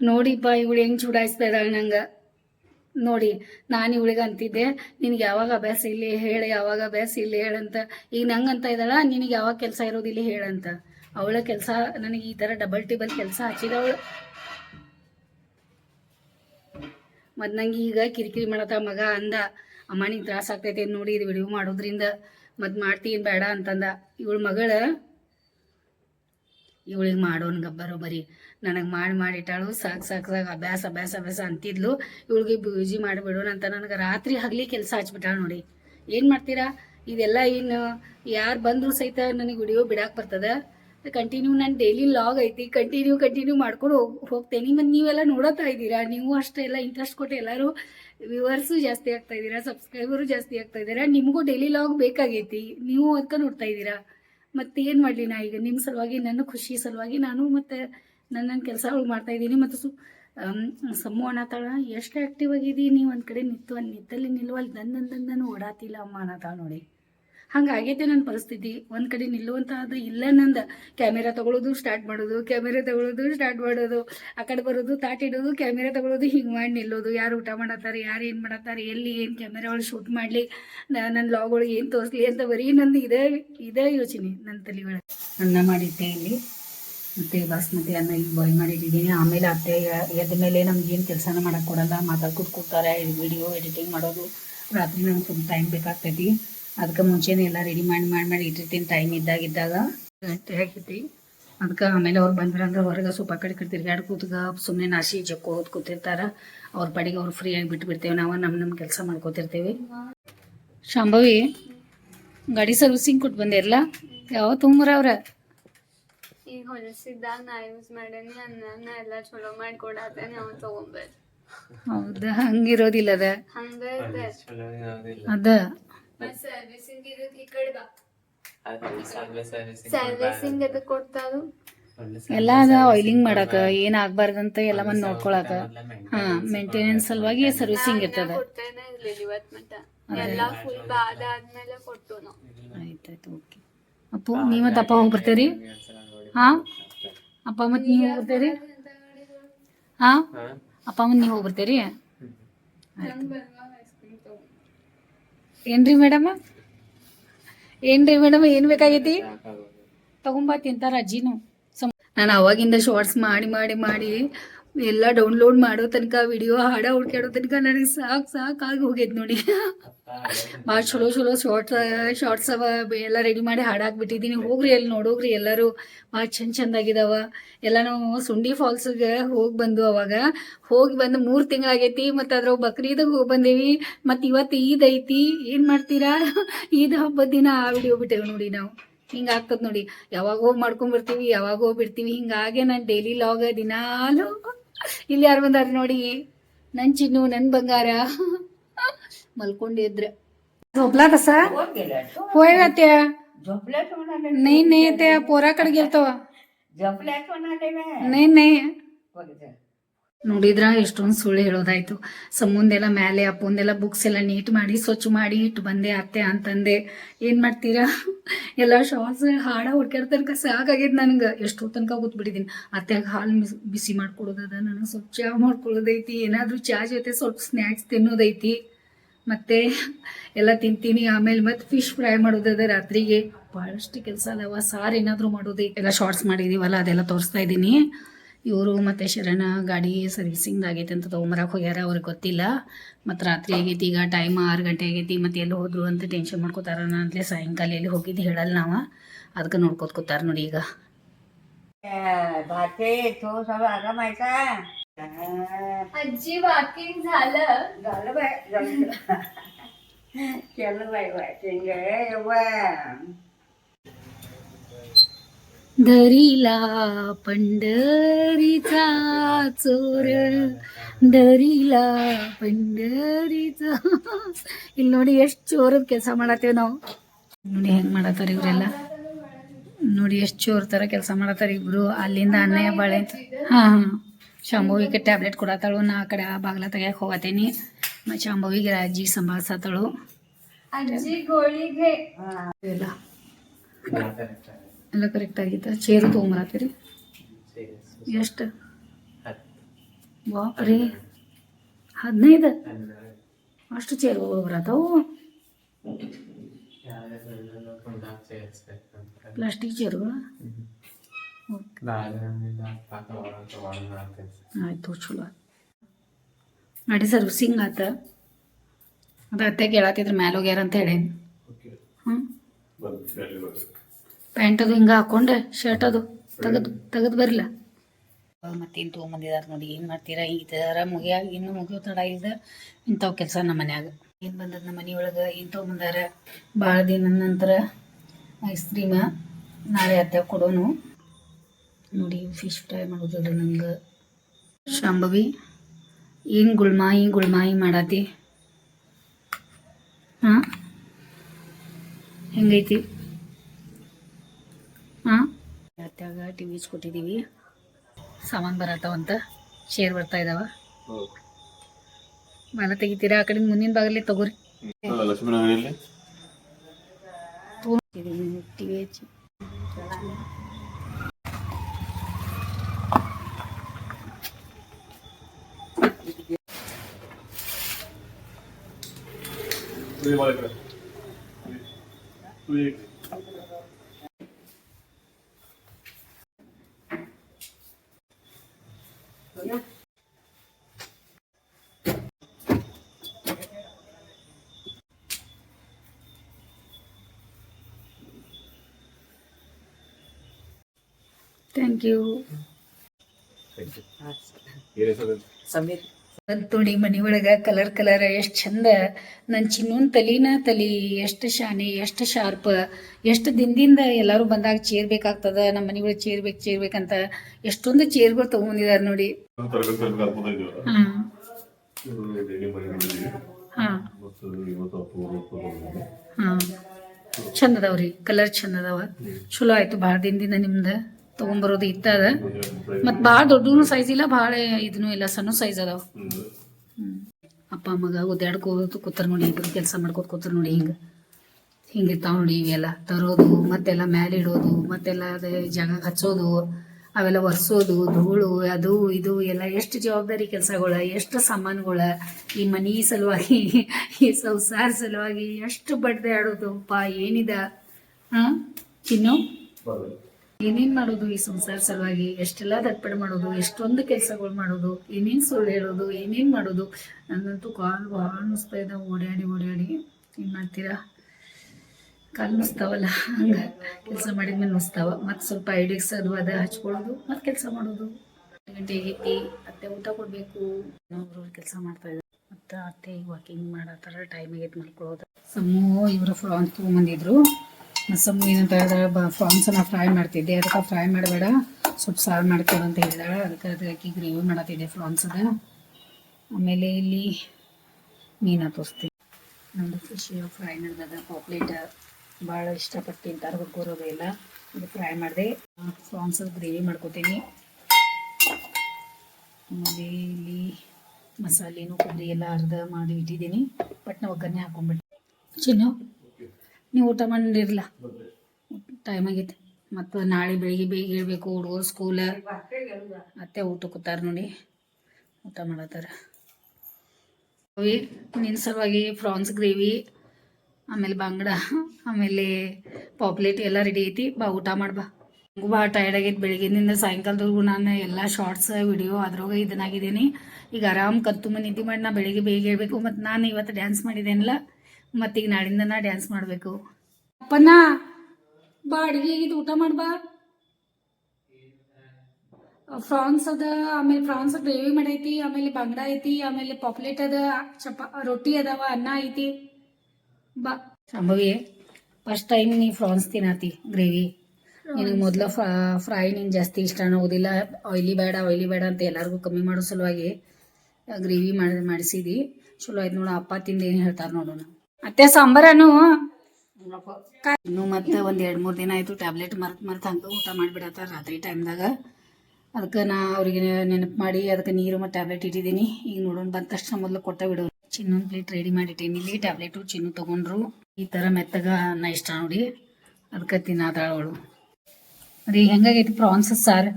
ನೋಡಿಪ್ಪ ಇವಳು ಹೆಂಗೆ ಚೂಡಾಯಿಸ್ತಾ ಇದ್ದಾಳೆ ನಂಗೆ. ನೋಡಿ, ನಾನು ಇವಳಿಗೆ ಅಂತಿದ್ದೆ, ನಿನಗೆ ಯಾವಾಗ ಅಭ್ಯಾಸ ಇಲ್ಲಿ ಹೇಳಿ, ಯಾವಾಗ ಅಭ್ಯಾಸ ಇಲ್ಲಿ ಹೇಳಂತ ಈಗ ನಂಗೆ ಅಂತ ಇದ್ದಾಳ, ನಿನಗೆ ಯಾವಾಗ ಕೆಲಸ ಇರೋದಿಲ್ಲ ಹೇಳಂತ ಅವಳ ಕೆಲಸ, ನನಗೆ ಈ ಥರ ಡಬಲ್ ಟೇಬಲ್ ಕೆಲಸ ಹಚ್ಚಿದವಳು. ಮತ್ತು ನಂಗೆ ಈಗ ಕಿರಿಕಿರಿ ಮಾಡತ್ತ ಮಗ ಅಂದ, ಅಮ್ಮ, ನಿಂಗೆ ತ್ರಾಸ ಆಗ್ತೈತೆ ನೋಡಿ, ಇದು ವಿಡಿಯೋ ಮಾಡೋದ್ರಿಂದ. ಮತ್ತು ಮಾಡ್ತೀನಿ ಬೇಡ ಅಂತಂದ. ಇವಳ ಮಗಳ, ಇವಳಿಗೆ ಮಾಡೋನ್ ಗಬ್ಬರು ಬರೀ. ನನಗೆ ಮಾಡಿ ಮಾಡಿಟ್ಟಾಳು ಸಾಕು ಸಾಕು ಸಾಕು ಅಭ್ಯಾಸ ಅಭ್ಯಾಸ ಅಭ್ಯಾಸ ಅಂತಿದ್ಲು. ಇವಳಿಗೆ ಬ್ಯೂಜಿ ಮಾಡಿಬಿಡೋಣ ಅಂತ ನನಗೆ ರಾತ್ರಿ ಹಗಲಿ ಕೆಲಸ ಹಚ್ಬಿಟ್ಟಾಳು ನೋಡಿ. ಏನು ಮಾಡ್ತೀರಾ? ಇದೆಲ್ಲ ಏನು ಯಾರು ಬಂದರೂ ಸಹಿತ ನನಗೆ ವಿಡಿಯೋ ಬಿಡಾಕ್ ಬರ್ತದೆ. ಕಂಟಿನ್ಯೂ ನಾನು ಡೈಲಿ ಲಾಗ್ ಐತಿ. ಕಂಟಿನ್ಯೂ ಕಂಟಿನ್ಯೂ ಮಾಡ್ಕೊಂಡು ಹೋಗಿ, ಹೋಗ್ತೇನೆ. ಮತ್ತು ನೀವೆಲ್ಲ ನೋಡತ್ತಾ ಇದ್ದೀರಾ? ನೀವು ಅಷ್ಟೇ ಎಲ್ಲ ಇಂಟ್ರೆಸ್ಟ್ ಕೊಟ್ಟು ಎಲ್ಲರೂ ವ್ಯೂವರ್ಸು ಜಾಸ್ತಿ ಆಗ್ತಾ ಇದ್ದೀರಾ? ಸಬ್ಸ್ಕ್ರೈಬರು ಜಾಸ್ತಿ ಆಗ್ತಾ ಇದ್ದೀರಾ? ನಿಮಗೂ ಡೈಲಿ ಲಾಗ್ ಬೇಕಾಗೈತಿ. ನೀವು ಅದಕ್ಕೆ ನೋಡ್ತಾ ಇದ್ದೀರಾ? ಮತ್ತೆ ಏನು ಮಾಡಲಿ ನಾ ಈಗ? ನಿಮ್ಮ ಸಲುವಾಗಿ, ನನ್ನ ಖುಷಿ ಸಲುವಾಗಿ ನಾನು ಮತ್ತು ನನ್ನ ನನ್ನ ಕೆಲಸಗಳು ಮಾಡ್ತಾ ಇದ್ದೀನಿ. ಮತ್ತು ಸು ಸಮ್ಮು ಅನ್ನತಾಳ ಎಷ್ಟು ಆ್ಯಕ್ಟಿವ್ ಆಗಿದ್ದೀನಿ ನೀವು ಒಂದು ಕಡೆ ನಿಂತು ಅಲ್ಲಿ ನಿತ್ತಲ್ಲಿ ನಿಲ್ಲುವಲ್ಲಿ ದಂದನ್ ನಾನು ಓಡಾತಿಲ್ಲ ಅಮ್ಮ ಅನ್ನತಾಳ ನೋಡಿ. ಹಂಗಾಗೈತೆ ನನ್ನ ಪರಿಸ್ಥಿತಿ. ಒಂದು ಕಡೆ ನಿಲ್ಲುವಂಥದ್ದು ಇಲ್ಲ ನಂದು. ಕ್ಯಾಮೆರಾ ತಗೊಳ್ಳೋದು ಸ್ಟಾರ್ಟ್ ಮಾಡೋದು, ಕ್ಯಾಮೆರಾ ತಗೊಳ್ಳೋದು ಸ್ಟಾರ್ಟ್ ಮಾಡೋದು. ಆ ಕಡೆ ಬರೋದು ತಾಟಿಡೋದು ಕ್ಯಾಮೆರಾ ತಗೊಳ್ಳೋದು ಹಿಂಗೆ ಮಾಡಿ ನಿಲ್ಲೋದು. ಯಾರು ಊಟ ಮಾಡತ್ತಾರೆ, ಯಾರು ಏನು ಮಾಡತ್ತಾರೆ, ಎಲ್ಲಿ ಏನು ಕ್ಯಾಮೆರಾ ಒಳಗೆ ಶೂಟ್ ಮಾಡಲಿ ನನ್ನ ಲಾಗ್ ಒಳಗೆ ಏನು ತೋರಿಸ್ಲಿ ಅಂತ ಬರೀ ನಂದು ಇದೇ ಇದೇ ಯೋಚನೆ ನನ್ನ ತಲೆ ಒಳಗೆ ಅನ್ನ ಮಾಡಿದ್ದೆ ಇಲ್ಲಿ. ಮತ್ತು ಬಾಸ್ಮತಿ ಅನ್ನ ಇಲ್ಲಿ ಬಾಯ್ ಮಾಡಿಟ್ಟಿದ್ದೀನಿ. ಆಮೇಲೆ ಅತ್ತೆ ಎದ್ದ ಮೇಲೆ ನಮ್ಗೇನು ಕೆಲಸನ ಮಾಡಕ್ಕೆ ಕೊಡಲ್ಲ. ಮಾತಾಡ್ಕೊಟ್ಟು ಕೂತಾರೆ ವಿಡಿಯೋ ಎಡಿಟಿಂಗ್ ಮಾಡೋದು. ರಾತ್ರಿ ನಮ್ಗೆ ಸ್ವಲ್ಪ ಟೈಮ್ ಬೇಕಾಗ್ತೈತಿ. ಅದಕ್ಕೆ ಮುಂಚೆನೇ ಎಲ್ಲ ರೆಡಿ ಮಾಡಿ ಮಾಡಿ ಮಾಡಿ ಇಟ್ಟಿರ್ತೀನಿ. ಟೈಮ್ ಇದ್ದಾಗ ಇದ್ದಾಗ. ಗಂಟೆ ಹಾಕೈತಿ ಅದಕ್ಕೆ ಆಮೇಲೆ ಅವ್ರು ಬಂದ್ರಂದ್ರೆ ಹೊರಗೆ ಸ್ವಲ್ಪ ಆ ಕಡೆ ಕಡೆ ತಿರ್ಗಾಡಿ ಕೂತ್ಗ ಸುಮ್ಮನೆ ನಾಶಿ ಜಕ್ಕು ಹೋದ್ ಕೂತಿರ್ತಾರೆ. ಅವ್ರ ಪಾಡಿಗೆ ಅವ್ರು ಫ್ರೀ ಆಗಿ ಬಿಟ್ಟು ಬಿಡ್ತೇವೆ ನಾವು. ನಮ್ಮ ನಮ್ಮ ಕೆಲಸ ಮಾಡ್ಕೋತಿರ್ತೀವಿ. ಶಾಂಭವಿ ಗಾಡಿ ಸರ್ವಿಸಿಂಗ್ ಕೊಟ್ಟು ಬಂದಿರಲ್ಲ ಯಾವ ತುಂಬ ಅವ್ರ? ಈಗ ಹೊಲಸಿದ್ದಾಗ ನಾ ಯೂಸ್ ಮಾಡೇನಿ ಅನ್ನ ಎಲ್ಲ ಚಲೋ ಮಾಡಿ ಕೊಡತ್ತೇನೆ ಅವ್ನು ತಗೊಂಬರ್. ಹೌದಾ? ಹಂಗಿರೋದಿಲ್ಲ ಅದ ಹಂಗ ಇರ್ತೈತ್. ಅದ? ಸರ್ವಿಸಿಂಗ್ ಇರೋದು ಈ ಕಡೆ ಬಾ. ಸರ್ವಿಸಿಂಗ್ ಎದಕ್ ಕೊಡ್ತಾರು? ಎಲ್ಲ ಅದ ಆಯಿಲಿಂಗ್ ಮಾಡಾಕ ಏನ್ ಆಗ್ಬಾರ್ದಂತ ಎಲ್ಲ ಮಂದಿ ನೋಡ್ಕೊಳಕ. ಹಾ ಮೇಂಟೆನೆನ್ಸ್ ಸಲುವಾಗಿ ಸರ್ವಿಸಿಂಗ್ ಇರ್ತದ. ಕೊಡ್ತೇನೆ ಇರ್ಲಿಲ್ಲ ಇವತ್ ಮಟ. ಎಲ್ಲಾ ಫುಲ್ ಬಾದ ಆದ್ಮೇಲೆ ಕೊಟ್ಟು ನಾವು. ಆಯ್ತಾಯ್ತು ಓಕೆ ಅಪ್ಪು ನೀವ್ ಮತ್ತ ಅಪ್ಪ ಹೋಗಿ ಬರ್ತೀರಿ ಹಾ? ಅಪ್ಪ ಮತ್ ನೀವು ಹೋಗಿ ಬರ್ತೀರಿ ಹಾ? ಅಪ್ಪ ಮತ್ ನೀವ್ ಹೋಗಿ ಬರ್ತೀರಿ ಏನ್ರಿ ಮೇಡಮ್? ಏನ್ರಿ ಮೇಡಮ್, ಏನ್ ಬೇಕಾಗೈತಿ? ತಗೊಂಬಾ ತಿಂತಾರ ಅಜ್ಜಿನೂ ನಾನು ಅವಾಗಿಂದ ಶಾರ್ಟ್ಸ್ ಮಾಡಿ ಮಾಡಿ ಮಾಡಿ ಎಲ್ಲ ಡೌನ್ಲೋಡ್ ಮಾಡೋ ತನಕ ವಿಡಿಯೋ ಹಾಡ ಹುಡ್ಕ್ಯಾಡೋ ತನಕ ನನಗೆ ಸಾಕು ಆಗಿ ಹೋಗೈತೆ ನೋಡಿ. ಭಾಳ ಚಲೋ ಚಲೋ ಶಾರ್ಟ್ಸ್ ಶಾರ್ಟ್ಸ್ ಅವ ಎಲ್ಲ ರೆಡಿ ಮಾಡಿ ಹಾಡಾಕ್ಬಿಟ್ಟಿದ್ದೀನಿ ಹೋಗ್ರಿ ಅಲ್ಲಿ ನೋಡೋಗ್ರಿ ಎಲ್ಲರೂ. ಭಾಳ ಚಂದ ಚಂದಾಗಿದಾವ ಎಲ್ಲ ನಾವು ಸುಂಡಿ ಫಾಲ್ಸ್ಗೆ ಹೋಗಿ ಬಂದು ಅವಾಗ. ಹೋಗಿ ಬಂದು ಮೂರು ತಿಂಗಳಾಗೈತಿ ಮತ್ತು ಅದ್ರ ಬಕ್ರೀದಾಗ ಹೋಗಿ ಬಂದೇವಿ. ಮತ್ತು ಇವತ್ತು ಈದ್ ಐತಿ. ಏನು ಮಾಡ್ತೀರಾ? ಈದ್ ಹಬ್ಬದ ದಿನ ಆ ವಿಡಿಯೋ ಬಿಟ್ಟೇವೆ ನೋಡಿ ನಾವು. ಹಿಂಗೆ ಆಗ್ತದ ನೋಡಿ. ಯಾವಾಗ ಹೋಗಿ ಮಾಡ್ಕೊಂಡ್ಬರ್ತೀವಿ ಯಾವಾಗ ಹೋಗ್ಬಿಡ್ತೀವಿ ಹಿಂಗಾಗೆ ನಾನು ಡೈಲಿ ಲಾಗ್ ದಿನಾಲು ಇಲ್ಲಿ ಯಾರು ಬಂದಾರ ನೋಡಿ ನನ್ನ ಚಿನ್ನು ನನ್ನ ಬಂಗಾರ ಮಲ್ಕೊಂಡಿದ್ರ झोपला तसा होय का त्या झोपल्याच म्हणाले नाही नाही त्या पोराकडे गेलतो झोपल्याच म्हणाले ना नाही नाही बघ ನೋಡಿದ್ರ? ಎಷ್ಟೊಂದು ಸುಳ್ಳು ಹೇಳೋದಾಯ್ತು. ಸಮುಂದೆಲ್ಲ ಮೇಲೆ ಅಪ್ಪಂದೆಲ್ಲ ಬುಕ್ಸ್ ಎಲ್ಲ ನೀಟ್ ಮಾಡಿ, ಸ್ವಚ್ಛ ಮಾಡಿ ಇಟ್ಟು ಬಂದೆ ಅತ್ತೆ ಅಂತಂದೆ. ಏನು ಮಾಡ್ತೀರಾ? ಎಲ್ಲ ಶಾರ್ಟ್ಸ್ ಹಾಡ ಹುಡ್ಕ್ಯಾಡ ತನಕ ಸಾಕಾಗೈತೆ ನನಗೆ. ಎಷ್ಟೋ ತನಕ ಕೂತ್ಬಿಟ್ಟಿದ್ದೀನಿ ಅತ್ತೆಗೆ ಹಾಲು ಬಿಸಿ ಮಾಡ್ಕೊಡೋದದ ನನಗೆ ಸ್ವಲ್ಪ ಚಹಾ ಮಾಡ್ಕೊಳ್ಳೋದೈತಿ ಏನಾದರೂ ಚಹಾ ಜೊತೆ ಸ್ವಲ್ಪ ಸ್ನ್ಯಾಕ್ಸ್ ತಿನ್ನೋದೈತಿ. ಮತ್ತೆ ಎಲ್ಲ ತಿಂತೀನಿ. ಆಮೇಲೆ ಮತ್ತೆ ಫಿಶ್ ಫ್ರೈ ಮಾಡೋದದ ರಾತ್ರಿಗೆ. ಭಾಳಷ್ಟು ಕೆಲಸ ಅದಾವ. ಸಾರು ಏನಾದರೂ ಮಾಡೋದೈತಿ. ಎಲ್ಲ ಶಾರ್ಟ್ಸ್ ಮಾಡಿದೀವಲ್ಲ, ಅದೆಲ್ಲ ತೋರಿಸ್ತಾ ಇದ್ದೀನಿ ಇವರು ಮತ್ತು ಶರಣ ಗಾಡಿ ಸರ್ವಿಸಿಂಗ್ ಆಗೈತೆ ಅಂತ ತೊಗೊಂಬರಕ್ಕೆ ಹೋಗ್ಯಾರ ಅವ್ರಿಗೆ ಗೊತ್ತಿಲ್ಲ ಮತ್ತು ರಾತ್ರಿ ಆಗೈತಿ ಈಗ ಟೈಮ್ ಆರು ಗಂಟೆ ಆಗೈತಿ ಮತ್ತು ಎಲ್ಲಿ ಹೋದ್ರು ಅಂತ ಟೆನ್ಷನ್ ಮಾಡ್ಕೋತಾರ ಅಂತಲೇ ಸಾಯಂಕಾಲ ಎಲ್ಲಿ ಹೋಗಿದ್ದು ಹೇಳಲ್ಲ ನಾವು ಅದಕ್ಕೆ ನೋಡ್ಕೋತ ಕೂತಾರ ನೋಡಿ ಈಗ भाते तो सगळं आरामायचा आजी वॉकिंग झालं झालं बाय झालं केलं बाय वाटेंग एवढा धरीला पंढरीचा चोर धरीला ಪಂಡರಿತ ಇಲ್ಲಿ ನೋಡಿ ಎಷ್ಟು ಚೋರದ ಕೆಲಸ ಮಾಡತ್ತೇವೆ ನಾವು ನೋಡಿ ಹೆಂಗೆ ಮಾಡತ್ತಾರ ಇವರೆಲ್ಲ ನೋಡಿ ಎಷ್ಟು ಚೋರ್ ಥರ ಕೆಲಸ ಮಾಡತ್ತಾರ ಇಬ್ರು ಅಲ್ಲಿಂದ ಅನ್ನ ಬಾಳೆ ಹಾಂ ಹಾಂ ಶಾಂಭವಿಗೆ ಟ್ಯಾಬ್ಲೆಟ್ ಕೊಡತ್ತಾಳು ನಾ ಆ ಕಡೆ ಆ ಬಾಗ್ಲ ತೆಗಿಯಕ್ಕೆ ಹೋಗತ್ತೇನಿ ಮತ್ತು ಶಾಂಭವಿಗೆ ಅಜ್ಜಿ ಸಂಭಾಳಿಸತ್ತಾಳು ಎಲ್ಲ ಎಲ್ಲ ಕರೆಕ್ಟ್ ಆಗಿತ್ತ ಚೇರು ತೊಗೊಂಬರತ್ತೀರಿ? ಎಷ್ಟು? ಬಾಪ್ರಿ. ಹದಿನೈದು? ಅಷ್ಟು ಚೇರು ಬರತ್ತಾವು? ಪ್ಲಾಸ್ಟಿಕ್ ಚೇರುಗಳು? ಆಯ್ತು, ಚಲೋ ನಡಿ ಸರ್ವಿಸಿಂಗ್ ಆತ. ಅದು ಅತ್ತೆ ಕೇಳತ್ತಿದ್ರು ಮ್ಯಾಲೆ ಅಂತ ಹೇಳೇನು. ಹ್ಞೂ ಪ್ಯಾಂಟ್ ಅದು ಹಿಂಗೆ ಹಾಕೊಂಡೆ ಶರ್ಟ್ ಅದು ತೆಗೆದು ತೆಗೆದು ಬರಲ್ಲ ಮತ್ತೇನು ತೊಗೊಂಬಂದಿದಾರೆ ನೋಡಿ, ಏನು ಮಾಡ್ತೀರಾ? ಈ ಮುಗಿಯ, ಇನ್ನೂ ಮುಗಿಯೋ ತಡ ಇಲ್ದ ಇಂಥವು ಕೆಲಸ ನಮ್ಮ ಮನ್ಯಾಗ. ಏನು ಬಂದದ ನಮ್ಮ ಮನೆಯೊಳಗೆ, ಏನು ತೊಗೊಂಬಂದಾರ? ಭಾಳ ದಿನ ನಂತರ ಐಸ್ ಕ್ರೀಮ ನಾಳೆ ಅತ್ಯಾಗ ಕೊಡೋನು. ನೋಡಿ ಫಿಶ್ ಫ್ರೈ ಮಾಡೋದು ನಂಗೆ. ಶಾಂಭವಿ, ಏನು ಗುಳ್ಮಾಯಿ ಗುಳ್ಮಾಯಿ ಮಾಡಾತಿ? ಹಾಂ? ಹೆಂಗೈತಿ? ಹಾಂ ಅತ್ಯಾಗ ಟಿ ವಿ ಕೊಟ್ಟಿದ್ದೀವಿ ಸಾಮಾನು ಬರತ್ತಾವಂತ ಚೇರ್ ಬರ್ತಾ ಇದಾವ. ಬಾಲ ತೆಗಿತೀರಾ? ಆ ಕಡೆ ಮುಂದಿನ ಬಾಗಲೇ ತಗೋರಿ. ಟಿ ಟಿವಿ ಹಚ್ಚಿ. ಥ್ಯಾಂಕ್ ಯು ನೋಡಿ ಮನೆ ಒಳಗ ಕಲರ್ ಕಲರ್ ಎಷ್ಟು ಚಂದ. ನನ್ನ ಚಿನ್ನೂನ್ ತಲಿನ ತಲಿ ಎಷ್ಟು ಶಾನೆ ಎಷ್ಟು ಶಾರ್ಪ್ ಎಷ್ಟು ದಿನದಿಂದ ಎಲ್ಲರೂ ಬಂದಾಗ ಚೇರ್ ಬೇಕಾಗ್ತದ ನಮ್ಮ ಮನೆ ಒಳಗೆ ಚೇರ್ ಬೇಕು ಚೇರ್ ಬೇಕಂತ ಎಷ್ಟೊಂದು ಚೇರ್ಗಳು ತಗೊಂಡಿದ್ದಾರೆ ನೋಡಿ. ಚಂದ ಅದಾವ್ರಿ ಕಲರ್ ಚಂದ ಅದಾವ ಚಲೋ ಆಯ್ತು ಭಾಳ ದಿನದಿಂದ ನಿಮ್ದು. ತೊಗೊಂಬರೋದು ಅದ. ಮತ್ತು ಭಾಳ ದೊಡ್ಡನು ಸೈಜ್ ಇಲ್ಲ ಭಾಳ ಇದನ್ನು ಇಲ್ಲ, ಸಣ್ಣ ಸೈಜ್ ಅದಾವ. ಅಪ್ಪ, ಮಗ ಒದ್ದಾಡ್ಕೋತ ಕೂತಾರ ನೋಡಿ, ಇಬ್ರು ಕೆಲಸ ಮಾಡ್ಕೋತ ಕೂತಾರ ನೋಡಿ ಹಿಂಗೆ ಇರ್ತಾವ ನೋಡಿ ಇವೆಲ್ಲ. ತರೋದು, ಮತ್ತೆಲ್ಲ ಮ್ಯಾಲೆ ಇಡೋದು, ಮತ್ತೆಲ್ಲ ಅದೇ ಜಾಗ ಹಚ್ಚೋದು, ಅವೆಲ್ಲ ಒರೆಸೋದು, ಧೂಳು, ಅದು, ಇದು, ಎಲ್ಲ ಎಷ್ಟು ಜವಾಬ್ದಾರಿ ಕೆಲಸಗಳ, ಎಷ್ಟು ಸಾಮಾನುಗಳ, ಈ ಮನಿ ಸಲುವಾಗಿ, ಈ ಸಂಸಾರ ಸಲುವಾಗಿ ಎಷ್ಟು ಬಡ್ದೆ ಆಡೋದು, ಅಪ್ಪ, ಏನಿದ? ಹಾಂ? ಚಿನ್ನು? ಏನೇನ್ ಮಾಡೋದು ಈ ಸಂಸಾರ ಸಲುವಾಗಿ? ಎಷ್ಟೆಲ್ಲಾ ತಟ್ಪಡೆ ಮಾಡೋದು? ಎಷ್ಟೊಂದು ಕೆಲಸಗಳು ಮಾಡೋದು? ಏನೇನ್ ಸುಳ್ಳು ಹೇಳೋದು? ಏನೇನ್ ಮಾಡೋದು? ನನ್ನಂತೂ ಕಾಲು ಭಾಳ ನುಸ್ತಾ ಇದ್ದಾವೆ ಓಡಾಡಿ ಓಡಾಡಿ ಏನ್ ಮಾಡ್ತೀರಾ? ಕಾಲು ನುಸ್ತಾವಲ್ಲ, ಹಂಗ. ಕೆಲಸ ಮಾಡಿದ್ಮೇಲೆ ನುಸ್ತಾವ. ಮತ್ತೆ ಸ್ವಲ್ಪ ಐಡಿಕ್ಸ್ ಅದು ಅದ ಹಚ್ಕೊಳ್ಳೋದು, ಮತ್ತೆ ಕೆಲಸ ಮಾಡೋದು. ಗಂಟೆ ಆಗೈತಿ, ಅತ್ತೆ ಊಟ ಕೊಡಬೇಕು. ಇನ್ನೊಬ್ರು ಕೆಲಸ ಮಾಡ್ತಾ ಇದ್ದಾರೆ ಮತ್ತೆ ಅತ್ತೆ ವಾಕಿಂಗ್ ಮಾಡತ್ತಾರ ಟೈಮ್ ಆಗೈತಿ ಮಲ್ಕೊಳ್ಳೋದು ಸಮೂಹ ಇವರು ಫ್ರಾನ್ಸ್ ತೊಗೊಂಬಂದಿದ್ರು. ಸಮ್ಮು ಏನಂತ ಹೇಳಿದ್ರೆ, ಬ ಫ್ರಾನ್ಸನ್ನ ಫ್ರೈ ಮಾಡ್ತಿದ್ದೆ. ಅದಕ್ಕೆ ಫ್ರೈ ಮಾಡಬೇಡ. ಸ್ವಲ್ಪ ಸಾರು ಮಾಡ್ತೇವೆ ಅಂತ ಹೇಳಿದಾಳೆ. ಅದಕ್ಕೆ ಅದಕ್ಕೆ ಗ್ರೇವಿ ಮಾಡತ್ತಿದ್ದೆ ಫ್ರಾನ್ಸದ ಆಮೇಲೆ ಇಲ್ಲಿ ಮೀನ ತೋರಿಸ್ತೀನಿ. ನಮ್ಮದು ಫಿಶ್ ಫ್ರೈ ನಡೆದ ಪಾಪ್ಲೇಟ್ ಭಾಳ ಇಷ್ಟಪಟ್ಟು ತಿಂತಾರೆ ಹುಡುಗರು ಎಲ್ಲ ಇದು ಫ್ರೈ ಮಾಡಿದೆ. ಫ್ರಾನ್ಸದ ಗ್ರೇವಿ ಮಾಡ್ಕೋತೀನಿ. ಆಮೇಲೆ ಇಲ್ಲಿ ಮಸಾಲೆನೂ ಕೊಬ್ಬರಿ ಎಲ್ಲ ಅರ್ಧ ಮಾಡಿ ಇಟ್ಟಿದ್ದೀನಿ. ಬಟ್ ನಾವು ಒಗ್ಗರಣೆ ಹಾಕೊಂಡ್ಬಿಟ್ಟು ಚಿನ್ನು? ನೀವು ಊಟ ಮಾಡಿರಲ್ಲ ಟೈಮ್ ಆಗೈತೆ. ಮತ್ತು ನಾಳೆ ಬೆಳಿಗ್ಗೆ ಬೇಗ ಹೇಳ್ಬೇಕು, ಹುಡುಗರು ಸ್ಕೂಲ ಮತ್ತೆ ಊಟ ಕೂತಾರ ನೋಡಿ. ಊಟ ಮಾಡತ್ತಾರ. ನಿನ್ನ ಸಲುವಾಗಿ ಫ್ರಾನ್ಸ್ ಗ್ರೇವಿ ಆಮೇಲೆ ಬಂಗಡ, ಆಮೇಲೆ ಪಾಪ್ಲೇಟ್ ಎಲ್ಲ ರೆಡಿ ಐತಿ. ಬಾ, ಊಟ ಮಾಡ್ಬಾ ನನಗೂ ಭಾಳ ಟೈರ್ಡ್ ಆಗೈತೆ. ಬೆಳಗ್ಗಿನಿಂದ ಸಾಯಂಕಾಲದವರೆಗೂ ನಾನು ಎಲ್ಲ ಶಾರ್ಟ್ಸ್ ವಿಡಿಯೋ ಅದ್ರೊಳಗೆ ಇದನ್ನಾಗಿದ್ದೀನಿ. ಈಗ ಆರಾಮ್ ಕತ್ತು ಮನೆ ನಿದ್ದೆ ಮಾಡಿ, ನಾ ಬೆಳಿಗ್ಗೆ ಬೇಗ ಹೇಳ್ಬೇಕು. ಮತ್ತು ನಾನು ಇವತ್ತು ಡ್ಯಾನ್ಸ್ ಮಾಡಿದ್ದೇನಲ್ಲ ಮತ್ತು ಈಗ ನಾಳಿಂದ ನಾ ಡ್ಯಾನ್ಸ್ ಮಾಡಬೇಕು. ಅಪ್ಪನ ಬಾ ಅಡುಗೆ ಆಗಿದ್ದು ಊಟ ಮಾಡ್ಬಾ ಫ್ರಾನ್ಸ್ ಅದ ಆಮೇಲೆ ಫ್ರಾನ್ಸ್ ಗ್ರೇವಿ ಮಾಡೈತಿ ಆಮೇಲೆ ಬಂಗಡ ಐತಿ ಆಮೇಲೆ ಪಾಪ್ಲೇಟ್ ಅದ ಚಪ ರೊಟ್ಟಿ ಅದಾವ ಅನ್ನ ಐತಿ. ಬಾ. ಸಂಭವಿ ಫಸ್ಟ್ ಟೈಮ್ ನೀ ಫ್ರಾನ್ಸ್ ತಿನ್ನತಿ ಗ್ರೇವಿ. ನಿನಗೆ ಮೊದಲ ಫ್ರೈ ನಿಂಗೆ ಜಾಸ್ತಿ ಇಷ್ಟ ಅನ್ನೋದಿಲ್ಲ ಆಯ್ಲಿ ಬೇಡ ಆಯ್ಲಿ ಬೇಡ ಅಂತ ಎಲ್ಲರಿಗೂ ಕಮ್ಮಿ ಮಾಡೋ ಸಲುವಾಗಿ ಗ್ರೇವಿ ಮಾಡಿ ಮಾಡಿಸಿದಿ. ಚಲೋ ಆಯ್ತು ನೋಡು ಅಪ್ಪ ತಿಂದು ಏನು ಹೇಳ್ತಾರೆ ನೋಡೋಣ ಅತ್ತೆ ಸಾಂಬಾರನು? ಇನ್ನು ಮತ್ತೆ ಒಂದ್ ಎರಡ್ ಮೂರು ದಿನ ಆಯ್ತು ಟ್ಯಾಬ್ಲೆಟ್ ಮರ್ತ್ ಮರ್ತ್ ಹಂಗ ಊಟ ಮಾಡಿಬಿಡತ್ತಾರ ರಾತ್ರಿ ಟೈಮ್ದಾಗ ಅದಕ್ಕೆ ನಾ ಅವ್ರಿಗೆ ನೆನಪು ಮಾಡಿ ಅದಕ್ಕೆ ನೀರು ಮತ್ತು ಟ್ಯಾಬ್ಲೆಟ್ ಇಟ್ಟಿದ್ದೀನಿ. ಈಗ ನೋಡೋಣ ಬಂದ ತಕ್ಷಣ ಮೊದಲು ಕೊಟ್ಟ ಬಿಡೋರು ಚಿನ್ನೊಂದು ಪ್ಲೇಟ್ ರೆಡಿ ಮಾಡಿಟ್ಟೇನಿ. ಇಲ್ಲಿ ಟ್ಯಾಬ್ಲೆಟು ಚಿನ್ನು ತಗೊಂಡ್ರು. ಈ ಥರ ಮೆತ್ತಗ ಅನ್ನ ಇಷ್ಟ ನೋಡಿ. ಅದಕ್ಕೆ ತಿನ್ನಾತಾಳ ಅವಳು. ರೀ ಹೆಂಗಾಗೈತಿ ಪ್ರಾನ್ಸಸ್ ಸಾರು?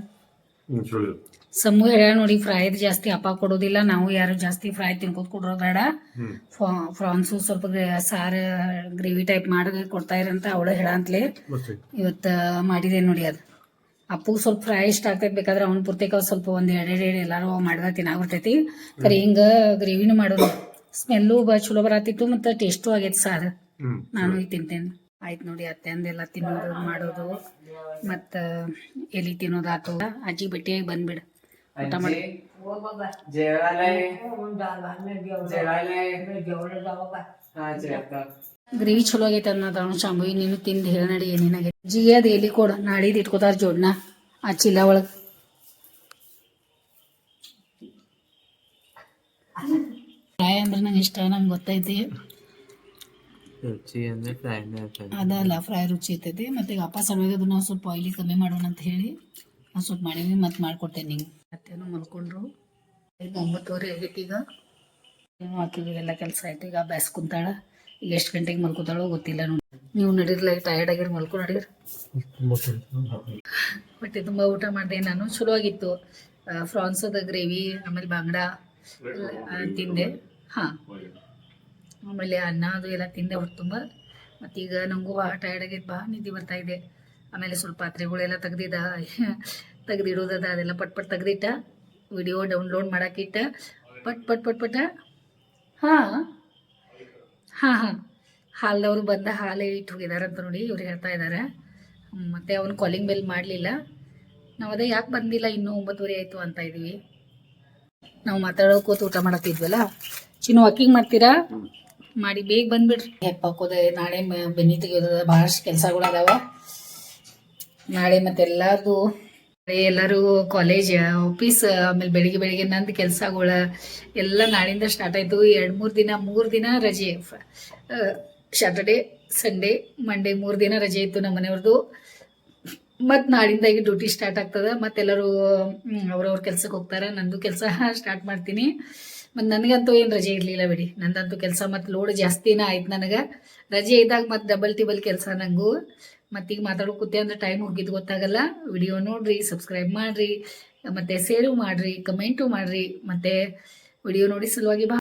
ಸಮೂ ಹೇಳ್ಯಾಳ ನೋಡಿ ಫ್ರೈದ್ ಜಾಸ್ತಿ ಅಪ್ಪ ಕೊಡೋದಿಲ್ಲ ನಾವು ಯಾರು ಜಾಸ್ತಿ ಫ್ರೈ ತಿನ್ಕೋತ ಕೊಡೋದು ಬೇಡ. ಫ್ರಾನ್ಸು ಸ್ವಲ್ಪ ಸಾರ್ ಗ್ರೇವಿ ಟೈಪ್ ಮಾಡಿ ಕೊಡ್ತಾ ಇರಂತ ಅವಳು ಹೇಳಂತ್ಲೆ ಇವತ್ತ ಮಾಡಿದೆ ನೋಡಿ ಅದು. ಅಪ್ಪು ಸ್ವಲ್ಪ ಫ್ರೈ ಇಷ್ಟ ಆಗ್ತೈತಿ ಬೇಕಾದ್ರೆ ಅವ್ನ ಪೂರ್ತಿಕ ಸ್ವಲ್ಪ ಒಂದು ಎರಡು ಎರಡು ಎಲ್ಲಾರು ಮಾಡಿದ ತಿನ್ನಾಗ್ಬಿಡ್ತೈತಿ. ಕರೆ ಹಿಂಗ ಗ್ರೇವಿನೂ ಮಾಡೋದು ಸ್ಮೆಲ್ಲು ಬ ಚಲೋ ಬರತ್ತಿತ್ತು ಮತ್ತ ಟೇಸ್ಟು ಆಗೈತಿ ಸಾರ್. ನಾನು ಈಗ ತಿಂತೇನೆ. ಆಯ್ತು ನೋಡಿ ಅತ್ತೆ ಅಂದೆಲ್ಲ ತಿನ್ನೋದು ಮಾಡೋದು. ಮತ್ತು ಎಲಿ ತಿನ್ನೋದು ಆತು ಅಜ್ಜಿ ಭೇಟಿಯಾಗಿ ಬಂದ್ಬಿಡು. ಊಟ ಮಾಡಿ. ಗ್ರೇವಿ ಚಲೋ ಆಗೈತೆ ಅನ್ನೋದು ಶಾಂಭವಿ ನೀನು ತಿಂದು ಹೇಳ ನಡಿ ಏನೇನಾಗೈತೆ ಅಜ್ಜಿಗೆ ಅದು ಎಲಿ ಕೊಡ. ನಾಳಿದ್ದು ಇಟ್ಕೋತಾರ ಜೋಡ್ನ. ಆ ಚೀಲ ಒಳಗೆ. ಫ್ರೈ ಅಂದ್ರೆ ನಂಗೆ ಇಷ್ಟ ನಂಗೆ ಗೊತ್ತೈತಿ. ಅದಲ್ಲ ಫ್ರೈ ರುಚಿ ಇರ್ತೈತಿ. ಮತ್ತೆ ಈಗ ಅಪ್ಪ ಸಲುವಾಗಿ ಅದನ್ನ ಸ್ವಲ್ಪ ಆಯ್ಲಿ ಕಮ್ಮಿ ಮಾಡೋಣ ಅಂತ ಹೇಳಿ. ನಾನು ಸ್ವಲ್ಪ ಮಾಡೀವಿ ಮತ್ತು ಮಾಡಿಕೊಟ್ಟೆ ನಿಂಗೆ. ಅತ್ತೇನು ಮಲ್ಕೊಂಡ್ರು. ಈಗ ಒಂಬತ್ತುವರೆ ಆಗೈತಿ ಈಗ. ಏನು ಆಕಿಗೆ ಎಲ್ಲ ಕೆಲಸ ಆಯ್ತು. ಈಗ ಬ್ಯಾಸ್ ಕುಂತಾಳ. ಈಗ ಎಷ್ಟು ಗಂಟೆಗೆ ಮಲ್ಕೋತಾಳೋ ಗೊತ್ತಿಲ್ಲ ನೋಡಿ. ನೀವು ನಡೀರ್ಲ ಟಯರ್ಡ್ ಆಗಿರ್ ಮಲ್ಕೊ ನಡೀರ್. ಹೊಟ್ಟೆ ತುಂಬ ಊಟ ಮಾಡಿದೆ ನಾನು. ಚಲೋ ಆಗಿತ್ತು. ಫ್ರಾನ್ಸದ ಗ್ರೇವಿ, ಆಮೇಲೆ ಬಂಗಡ ತಿಂದೆ. ಹಾಂ. ಆಮೇಲೆ ಅನ್ನ ಅದು ಎಲ್ಲ ತಿಂದೆ ಹೊಟ್ಟು ತುಂಬ. ಮತ್ತೀಗ ನಂಗೂ ಟಯರ್ಡ್ ಆಗೈತೆ ಬಾ, ನಿದ್ದೆ ಬರ್ತಾ ಇದೆ. ಆಮೇಲೆ ಸ್ವಲ್ಪ ಪಾತ್ರೆಗಳೆಲ್ಲ ತೆಗ್ದಿದ್ದ ತೆಗ್ದಿಡೋದದ ಅದೆಲ್ಲ ಪಟ್ ಪಟ್ ತೆಗ್ದಿಟ್ಟ ವಿಡಿಯೋ ಡೌನ್ಲೋಡ್ ಮಾಡಾಕಿಟ್ಟ ಪಟ್ ಪಟ್ ಪಟ್ ಪಟ ಹಾಂ ಹಾಂ ಹಾಂ ಹಾಲ್ದವ್ರು ಬಂದ ಹಾಲೇ ಇಟ್ಟು ಹೋಗಿದಾರಂತ ಅಂತ ನೋಡಿ ಇವ್ರು ಹೇಳ್ತಾ ಇದ್ದಾರೆ ಮತ್ತು ಅವನು ಕಾಲಿಂಗ್ ಬೆಲ್ ಮಾಡಲಿಲ್ಲ ನಾವು ಅದೇ ಯಾಕೆ ಬಂದಿಲ್ಲ ಇನ್ನೂ ಒಂಬತ್ತುವರೆ ಆಯಿತು ಅಂತ ಇದ್ದೀವಿ ನಾವು ಮಾತಾಡೋಕೋತ ಊಟ ಮಾಡತ್ತಿದ್ವಲ್ಲ ಇನ್ನು ವಾಕಿಂಗ್ ಮಾಡ್ತೀರಾ ಮಾಡಿ ಬೇಗ ಬಂದ್ಬಿಡ್ರಿ ಹೆಪ್ಪ ಹಾಕೋದೆ ನಾಳೆ ಬೆನ್ನಿ ತೆಗಿಯೋದ ಭಾಳಷ್ಟು ಕೆಲಸಗಳು ಅದಾವ ನಾಳೆ ಮತ್ತೆಲ್ಲದು ಎಲ್ಲರೂ ಕಾಲೇಜ್ ಆಫೀಸ್ ಆಮೇಲೆ ಬೆಳಿಗ್ಗೆ ಬೆಳಿಗ್ಗೆ ನಂದು ಕೆಲಸಗಳ ಎಲ್ಲ ನಾಳಿಂದ ಸ್ಟಾರ್ಟ್ ಆಯಿತು. ಎರಡು ಮೂರು ದಿನ ಮೂರು ದಿನ ರಜೆ. ಸ್ಯಾಟರ್ಡೆ ಸಂಡೇ ಮಂಡೇ ಮೂರು ದಿನ ರಜೆ ಇತ್ತು ನಮ್ಮ ಮನೆಯವ್ರದ್ದು ಮತ್ತು ಈಗ ಡ್ಯೂಟಿ ಸ್ಟಾರ್ಟ್ ಆಗ್ತದೆ. ಮತ್ತೆಲ್ಲರೂ ಅವ್ರವ್ರ ಕೆಲ್ಸಕ್ಕೆ ಹೋಗ್ತಾರೆ. ನಂದು ಕೆಲಸ ಸ್ಟಾರ್ಟ್ ಮಾಡ್ತೀನಿ. ಮತ್ತು ನನಗಂತೂ ಏನು ರಜೆ ಇರಲಿಲ್ಲ ಬಿಡಿ. ನಂದಂತೂ ಕೆಲಸ ಮತ್ತು ಲೋಡ್ ಜಾಸ್ತಿನೇ ಆಯ್ತು ನನಗೆ. ರಜೆ ಇದ್ದಾಗ ಮತ್ತು ಡಬಲ್ ಟಿಬಲ್ ಕೆಲಸ ನನಗೂ ಮತ್ತೀಗ ಮಾತಾಡೋ ಕೂತೆ ಅಂದ್ರೆ ಟೈಮ್ ಹೋಗಿದ್ದು ಗೊತ್ತಾಗಲ್ಲ. ವಿಡಿಯೋ ನೋಡ್ರಿ ಸಬ್ಸ್ಕ್ರೈಬ್ ಮಾಡ್ರಿ, ಮತ್ತೆ ಸೇರು ಮಾಡ್ರಿ ಕಮೆಂಟು ಮಾಡ್ರಿ, ಮತ್ತೆ ವಿಡಿಯೋ ನೋಡಿ ಸಲುವಾಗಿ